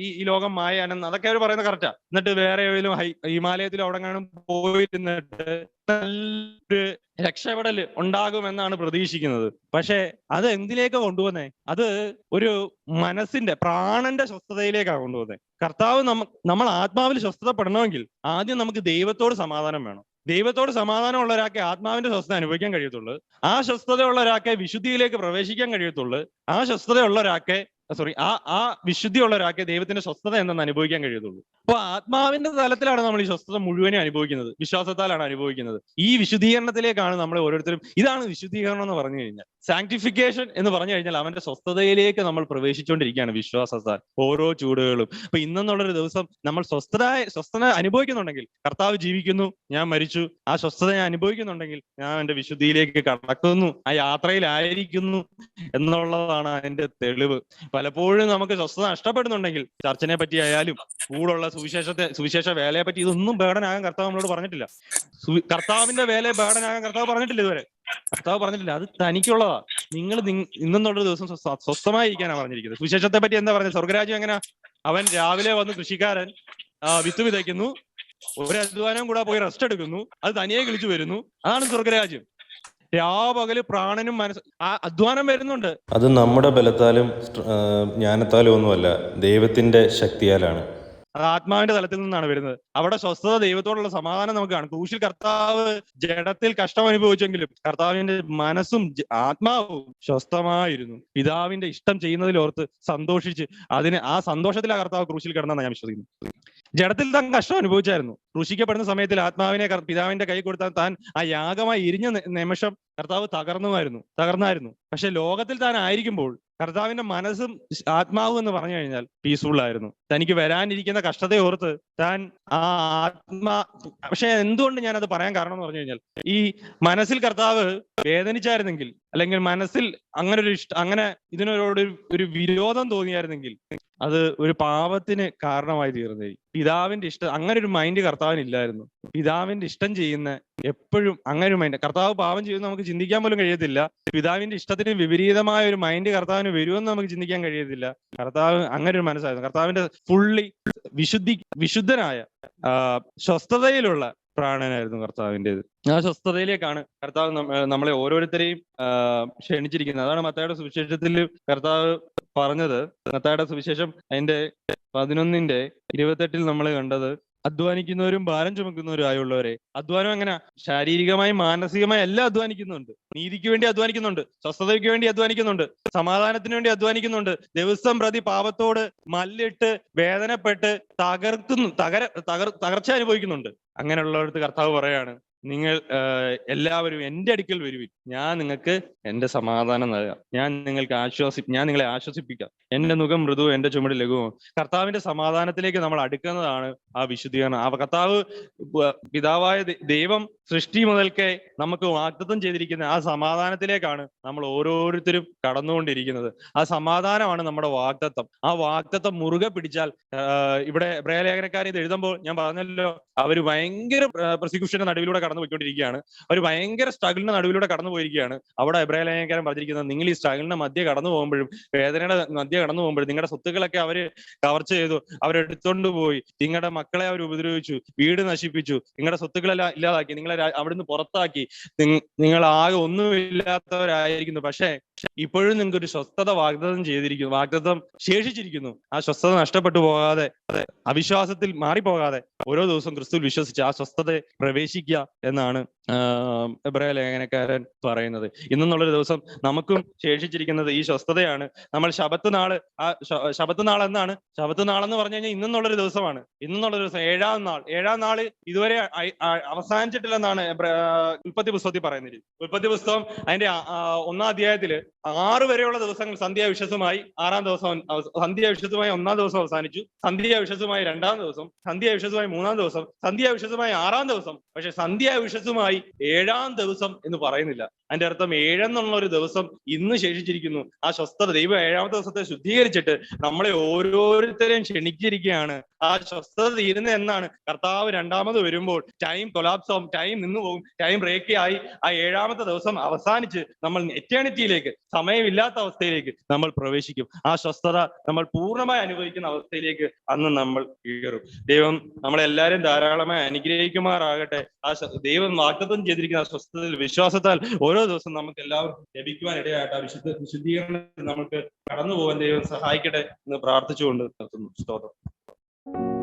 ഈ ലോകം മായാനെന്ന് അതൊക്കെ അവർ പറയുന്നത് കറക്റ്റാ എന്നിട്ട് വേറെ ഏതെങ്കിലും ഹിമാലയത്തിലോ അവിടെ പോയിരുന്നിട്ട് നല്ലൊരു രക്ഷപ്പെടൽ ഉണ്ടാകുമെന്നാണ് പ്രതീക്ഷിക്കുന്നത്. പക്ഷെ അത് എന്തിലേക്ക് കൊണ്ടുവന്നേ? അത് ഒരു മനസ്സിന്റെ പ്രാണന്റെ സ്വസ്ഥതയിലേക്കാണ് കൊണ്ടുവന്നേ. കർത്താവ് നമ്മ നമ്മൾ ആത്മാവിൽ സ്വസ്ഥതപ്പെടണമെങ്കിൽ ആദ്യം നമുക്ക് ദൈവത്തോട് സമാധാനം വേണം. ദൈവത്തോട് സമാധാനമുള്ള ഒരാൾക്ക് ആത്മാവിന്റെ സ്വസ്ഥത അനുഭവിക്കാൻ കഴിയത്തുള്ളൂ. ആ സ്വസ്ഥതയുള്ള ഒരാൾക്ക് വിശുദ്ധിയിലേക്ക് പ്രവേശിക്കാൻ കഴിയത്തുള്ളൂ. ആ സ്വസ്ഥതയുള്ള ഒരാൾക്ക് സോറി ആ ആ വിശുദ്ധിയുള്ള ഒരാൾക്ക് ദൈവത്തിന്റെ സ്വസ്ഥത എന്തെന്ന് അനുഭവിക്കാൻ കഴിയത്തുള്ളൂ അപ്പൊ ആത്മാവിന്റെ തലത്തിലാണ് നമ്മൾ ഈ സ്വസ്ഥത മുഴുവനും അനുഭവിക്കുന്നത്. വിശ്വാസത്താലാണ് അനുഭവിക്കുന്നത്. ഈ വിശുദ്ധീകരണത്തിലേക്കാണ് നമ്മൾ ഓരോരുത്തരും ഇതാണ് വിശുദ്ധീകരണം എന്ന് പറഞ്ഞു കഴിഞ്ഞാൽ. സാങ്ക്ടിഫിക്കേഷൻ എന്ന് പറഞ്ഞു കഴിഞ്ഞാൽ അവന്റെ സ്വസ്ഥതയിലേക്ക് നമ്മൾ പ്രവേശിച്ചുകൊണ്ടിരിക്കുകയാണ് വിശ്വാസത്താൽ ഓരോ ചൂടുകളും. അപ്പൊ ഇന്നെന്നുള്ളൊരു ദിവസം നമ്മൾ സ്വസ്ഥത സ്വസ്ഥത അനുഭവിക്കുന്നുണ്ടെങ്കിൽ കർത്താവ് ജീവിക്കുന്നു ഞാൻ മരിച്ചു. ആ സ്വസ്ഥത ഞാൻ അനുഭവിക്കുന്നുണ്ടെങ്കിൽ ഞാൻ എന്റെ വിശുദ്ധിയിലേക്ക് കടക്കുന്നു ആ യാത്രയിലായിരിക്കുന്നു എന്നുള്ളതാണ് അതിന്റെ തെളിവ്. പലപ്പോഴും നമുക്ക് സ്വസ്ഥത നഷ്ടപ്പെടുന്നുണ്ടെങ്കിൽ ചർച്ചിനെ പറ്റി ആയാലും കൂടുള്ള സുവിശേഷത്തെ സുവിശേഷ വേലയെ പറ്റി ഇതൊന്നും ബേഡനാകാൻ കർത്താവ് നമ്മളോട് പറഞ്ഞിട്ടില്ല. കർത്താവിന്റെ വേലയെ ബേഡനാകാൻ കർത്താവ് പറഞ്ഞിട്ടില്ല ഇതുവരെ. കർത്താവ് പറഞ്ഞില്ല അത് തനിക്കുള്ളതാ. നിങ്ങൾ ഇന്നെന്നുള്ള ദിവസം സ്വസ്ഥമായി സ്വസ്ഥമായിരിക്കാനാണ് പറഞ്ഞിരിക്കുന്നത്. സുശേഷത്തെ പറ്റി എന്താ പറഞ്ഞത്? സ്വർഗരാജ്യം എങ്ങനെ? അവൻ രാവിലെ വന്ന് കൃഷിക്കാരൻ വിത്ത് വിതയ്ക്കുന്നു. ഒരു അധ്വാനം കൂടെ പോയി റെസ്റ്റ് എടുക്കുന്നു. അത് തനിയെ കിളിച്ചു വരുന്നു. അതാണ് സ്വർഗരാജ്യം രാപകൽ പ്രാണനും മനസ്സ് ആ അധ്വാനം വരുന്നുണ്ട്. അത് നമ്മുടെ ബലത്താലും ജ്ഞാനത്താലും ഒന്നുമല്ല. ദൈവത്തിന്റെ ശക്തിയാലാണ്. അത് ആത്മാവിന്റെ തലത്തിൽ നിന്നാണ് വരുന്നത്. അവിടെ സ്വസ്ഥത ദൈവത്തോടുള്ള സമാധാനം നമുക്ക് കാണും. ക്രൂശിൽ കർത്താവ് ജഡത്തിൽ കഷ്ടം അനുഭവിച്ചെങ്കിലും കർത്താവിന്റെ മനസ്സും ആത്മാവും സ്വസ്ഥമായിരുന്നു. പിതാവിന്റെ ഇഷ്ടം ചെയ്യുന്നതിൽ ഓർത്ത് സന്തോഷിച്ച് അതിന് ആ സന്തോഷത്തിലാണ് കർത്താവ് ക്രൂശിൽ കിടന്നാണ് ഞാൻ വിശ്വസിക്കുന്നു. ജഡത്തിൽ താൻ കഷ്ടം അനുഭവിച്ചായിരുന്നു. ക്രൂശിക്കപ്പെടുന്ന സമയത്തിൽ ആത്മാവിനെ പിതാവിന്റെ കൈ കൊടുത്താൽ താൻ ആ യാഗമായി ഇരിഞ്ഞ നിമിഷം കർത്താവ് തകർന്നുമായിരുന്നു. തകർന്നായിരുന്നു. പക്ഷെ ലോകത്തിൽ താൻ ആയിരിക്കുമ്പോൾ കർത്താവിന്റെ മനസ്സും ആത്മാവും എന്ന് പറഞ്ഞു കഴിഞ്ഞാൽ പീസ്ഫുൾ ആയിരുന്നു. തനിക്ക് വരാനിരിക്കുന്ന കഷ്ടതയെ ഓർത്ത് താൻ ആ ആത്മാ പക്ഷെ എന്തുകൊണ്ട് ഞാൻ അത് പറയാൻ കാരണം എന്ന് പറഞ്ഞു കഴിഞ്ഞാൽ ഈ മനസ്സിൽ കർത്താവ് വേദനിച്ചായിരുന്നെങ്കിൽ അല്ലെങ്കിൽ മനസ്സിൽ അങ്ങനെ ഒരു ഇഷ്ട അങ്ങനെ ഇതിനോട് ഒരു- വിരോധം തോന്നിയായിരുന്നെങ്കിൽ അത് ഒരു പാപത്തിന് കാരണമായി തീർന്നേ. പിതാവിന്റെ ഇഷ്ടം അങ്ങനെ ഒരു മൈൻഡ് കർത്താവിന് ഇല്ലായിരുന്നു. പിതാവിന്റെ ഇഷ്ടം ചെയ്യുന്ന എപ്പോഴും അങ്ങനെ ഒരു മൈൻഡ് കർത്താവ് പാപം ചെയ്യുന്ന നമുക്ക് ചിന്തിക്കാൻ പോലും കഴിയത്തില്ല. പിതാവിന്റെ ഇഷ്ടത്തിന് വിപരീതമായ ഒരു മൈൻഡ് കർത്താവിന് വരുമെന്ന് നമുക്ക് ചിന്തിക്കാൻ കഴിയത്തില്ല. കർത്താവ് അങ്ങനെ ഒരു മനസ്സായിരുന്നു. കർത്താവിന്റെ ഫുള്ളി വിശുദ്ധി വിശുദ്ധനായ സ്വസ്ഥതയിലുള്ള പ്രാണനായിരുന്നു കർത്താവിന്റെത് ആ സ്വസ്ഥതയിലേക്കാണ് കർത്താവ് നമ്മളെ ഓരോരുത്തരെയും ക്ഷണിച്ചിരിക്കുന്നത്. അതാണ് മത്തായുടെ സുവിശേഷത്തിൽ കർത്താവ് പറഞ്ഞത്. മത്തായുടെ സുവിശേഷം അതിന്റെ പതിനൊന്നിന്റെ ഇരുപത്തെട്ടിൽ നമ്മൾ കണ്ടത്. അധ്വാനിക്കുന്നവരും ഭാരം ചുമക്കുന്നവരും ആയുള്ളവരെ. അധ്വാനം എങ്ങനെ? ശാരീരികമായി മാനസികമായി എല്ലാം അധ്വാനിക്കുന്നുണ്ട്. നീതിക്ക് വേണ്ടി അധ്വാനിക്കുന്നുണ്ട്. സ്വസ്ഥതയ്ക്ക് വേണ്ടി അധ്വാനിക്കുന്നുണ്ട്. സമാധാനത്തിന് വേണ്ടി അധ്വാനിക്കുന്നുണ്ട്. ദിവസം പ്രതി പാപത്തോട് മല്ലിട്ട് വേദനപ്പെട്ട് തകർക്കുന്നു തകര തകർ തകർച്ച അനുഭവിക്കുന്നുണ്ട്. അങ്ങനെയുള്ളവർക്ക് കർത്താവ് പറയാണ് നിങ്ങൾ എല്ലാവരും എന്റെ അടുക്കൽ വരുവിൻ. ഞാൻ നിങ്ങൾക്ക് എന്റെ സമാധാനം നൽകാം. ഞാൻ നിങ്ങൾക്ക് ആശ്വാസി ഞാൻ നിങ്ങളെ ആശ്വസിപ്പിക്കാം. എന്റെ മുഖം മൃദു എന്റെ ചുമട് ലഘുവും. കർത്താവിന്റെ സമാധാനത്തിലേക്ക് നമ്മൾ അടുക്കുന്നതാണ് ആ വിശുദ്ധീകരണം. ആ കർത്താവ് പിതാവായ ദൈവം സൃഷ്ടി മുതൽക്കേ നമുക്ക് വാഗ്ദത്തം ചെയ്തിരിക്കുന്ന ആ സമാധാനത്തിലേക്കാണ് നമ്മൾ ഓരോരുത്തരും കടന്നുകൊണ്ടിരിക്കുന്നത്. ആ സമാധാനമാണ് നമ്മുടെ വാഗ്ദത്തം. ആ വാഗ്ദത്തം മുറുകെ പിടിച്ചാൽ ഇവിടെ ലേഖനക്കാരൻ ഇത് എഴുതുമ്പോൾ ഞാൻ പറഞ്ഞല്ലോ അവർ ഭയങ്കര പ്രോസിക്യൂഷന്റെ നടുവിലൂടെ കടന്നു പോയിക്കൊണ്ടിരിക്കുകയാണ് അവർ ഭയങ്കര സ്ട്രഗിളിന്റെ നടുവിലൂടെ കടന്നു പോയിരിക്കുകയാണ് അവിടെ എബ്രാഹിം പറഞ്ഞിരിക്കുന്നത് നിങ്ങൾ ഈ സ്ട്രഗിളിന്റെ മധ്യ കടന്നു പോകുമ്പോഴും വേദനയുടെ മധ്യ കടന്നു പോകുമ്പോഴും നിങ്ങളുടെ സ്വത്തുക്കളൊക്കെ അവർ കവർച്ച ചെയ്തു അവരെടുത്തോണ്ട് പോയി. നിങ്ങളുടെ മക്കളെ അവർ ഉപദ്രവിച്ചു വീട് നശിപ്പിച്ചു നിങ്ങളുടെ സ്വത്തുക്കളെല്ലാം ഇല്ലാതാക്കി നിങ്ങളെ അവിടുന്ന് പുറത്താക്കി. നിങ്ങൾ ആകെ ഒന്നുമില്ലാത്തവരായിരിക്കുന്നു. പക്ഷേ ഇപ്പോഴും നിങ്ങൾക്ക് ഒരു സ്വസ്ഥത വാഗ്ദത്തം ചെയ്തിരിക്കുന്നു വാഗ്ദത്തം ശേഷിച്ചിരിക്കുന്നു. ആ സ്വസ്ഥത നഷ്ടപ്പെട്ടു പോകാതെ അവിശ്വാസത്തിൽ മാറിപ്പോകാതെ ഓരോ ദിവസവും ക്രിസ്തുവിൽ വിശ്വസിച്ച് ആ സ്വസ്ഥത പ്രവേശിക്കുക എന്നാണ് എബ്രായ ലേഖനക്കാരൻ പറയുന്നത്. ഇന്നെന്നുള്ളൊരു ദിവസം നമുക്കും ശേഷിച്ചിരിക്കുന്നത് ഈ സ്വസ്ഥതയാണ്. നമ്മൾ ശബത്ത് നാൾ ആ ശബത്ത് നാൾ എന്നാണ്? ശബത്ത് നാളെന്ന് പറഞ്ഞു കഴിഞ്ഞാൽ ഇന്നെന്നുള്ളൊരു ദിവസമാണ്. ഇന്നെന്നുള്ളൊരു ദിവസം ഏഴാം നാൾ. ഏഴാം നാൾ ഇതുവരെ അവസാനിച്ചിട്ടില്ലെന്നാണ് ഉൽപ്പത്തി പുസ്തകത്തിൽ പറയുന്നത്. ഉൽപ്പത്തി പുസ്തകം അതിന്റെ ഒന്നാം അധ്യായത്തിൽ ആറ് വരെയുള്ള ദിവസങ്ങൾ സന്ധ്യ വിശ്വസുമായി ആറാം ദിവസം സന്ധ്യാവിശ്വസമായി സന്ധ്യ വിശ്വസുമായി ഒന്നാം ദിവസം അവസാനിച്ചു സന്ധ്യ വിശ്വസുമായി രണ്ടാം ദിവസം സന്ധ്യ വിശ്വസുമായി മൂന്നാം ദിവസം സന്ധ്യ വിശ്വസുമായി ആറാം ദിവസം. പക്ഷെ സന്ധ്യ വിശ്വസുമായി ഏഴാം ദിവസം എന്ന് പറയുന്നില്ല. അതിന്റെ അർത്ഥം ഏഴെന്നുള്ള ഒരു ദിവസം ഇന്ന് ശേഷിച്ചിരിക്കുന്നു. ആ സ്വസ്ഥത ദൈവം ഏഴാമത്തെ ദിവസത്തെ ശുദ്ധീകരിച്ചിട്ട് നമ്മളെ ഓരോരുത്തരെയും ക്ഷണിച്ചിരിക്കുകയാണ്. ആ സ്വസ്ഥത തീരുന്ന എന്നാണ്. കർത്താവ് രണ്ടാമത് വരുമ്പോൾ ടൈം കൊലാപ്സാവും ടൈം നിന്നു പോകും ടൈം ബ്രേക്ക് ആയി. ആ ഏഴാമത്തെ ദിവസം അവസാനിച്ച് നമ്മൾ എറ്റേണിറ്റിയിലേക്ക് സമയമില്ലാത്ത അവസ്ഥയിലേക്ക് നമ്മൾ പ്രവേശിക്കും. ആ സ്വസ്ഥത നമ്മൾ പൂർണമായി അനുഭവിക്കുന്ന അവസ്ഥയിലേക്ക് അന്ന് നമ്മൾ കയറും. ദൈവം നമ്മളെല്ലാരും ധാരാളമായി അനുഗ്രഹിക്കുമാറാകട്ടെ. ആ ദൈവം വാഗ്ദത്തം ചെയ്തിരിക്കുന്ന ആ സ്വസ്ഥതയിൽ വിശ്വാസത്താൽ ഓരോ ദിവസം നമുക്ക് എല്ലാവർക്കും ലഭിക്കുവാൻ ഇടയായിട്ട് ആ വിശുദ്ധ വിശുദ്ധീകരണം നമുക്ക് കടന്നു പോകാൻ ദൈവം സഹായിക്കട്ടെ എന്ന് പ്രാർത്ഥിച്ചുകൊണ്ട് നിർത്തുന്നു. സ്തോത്രം.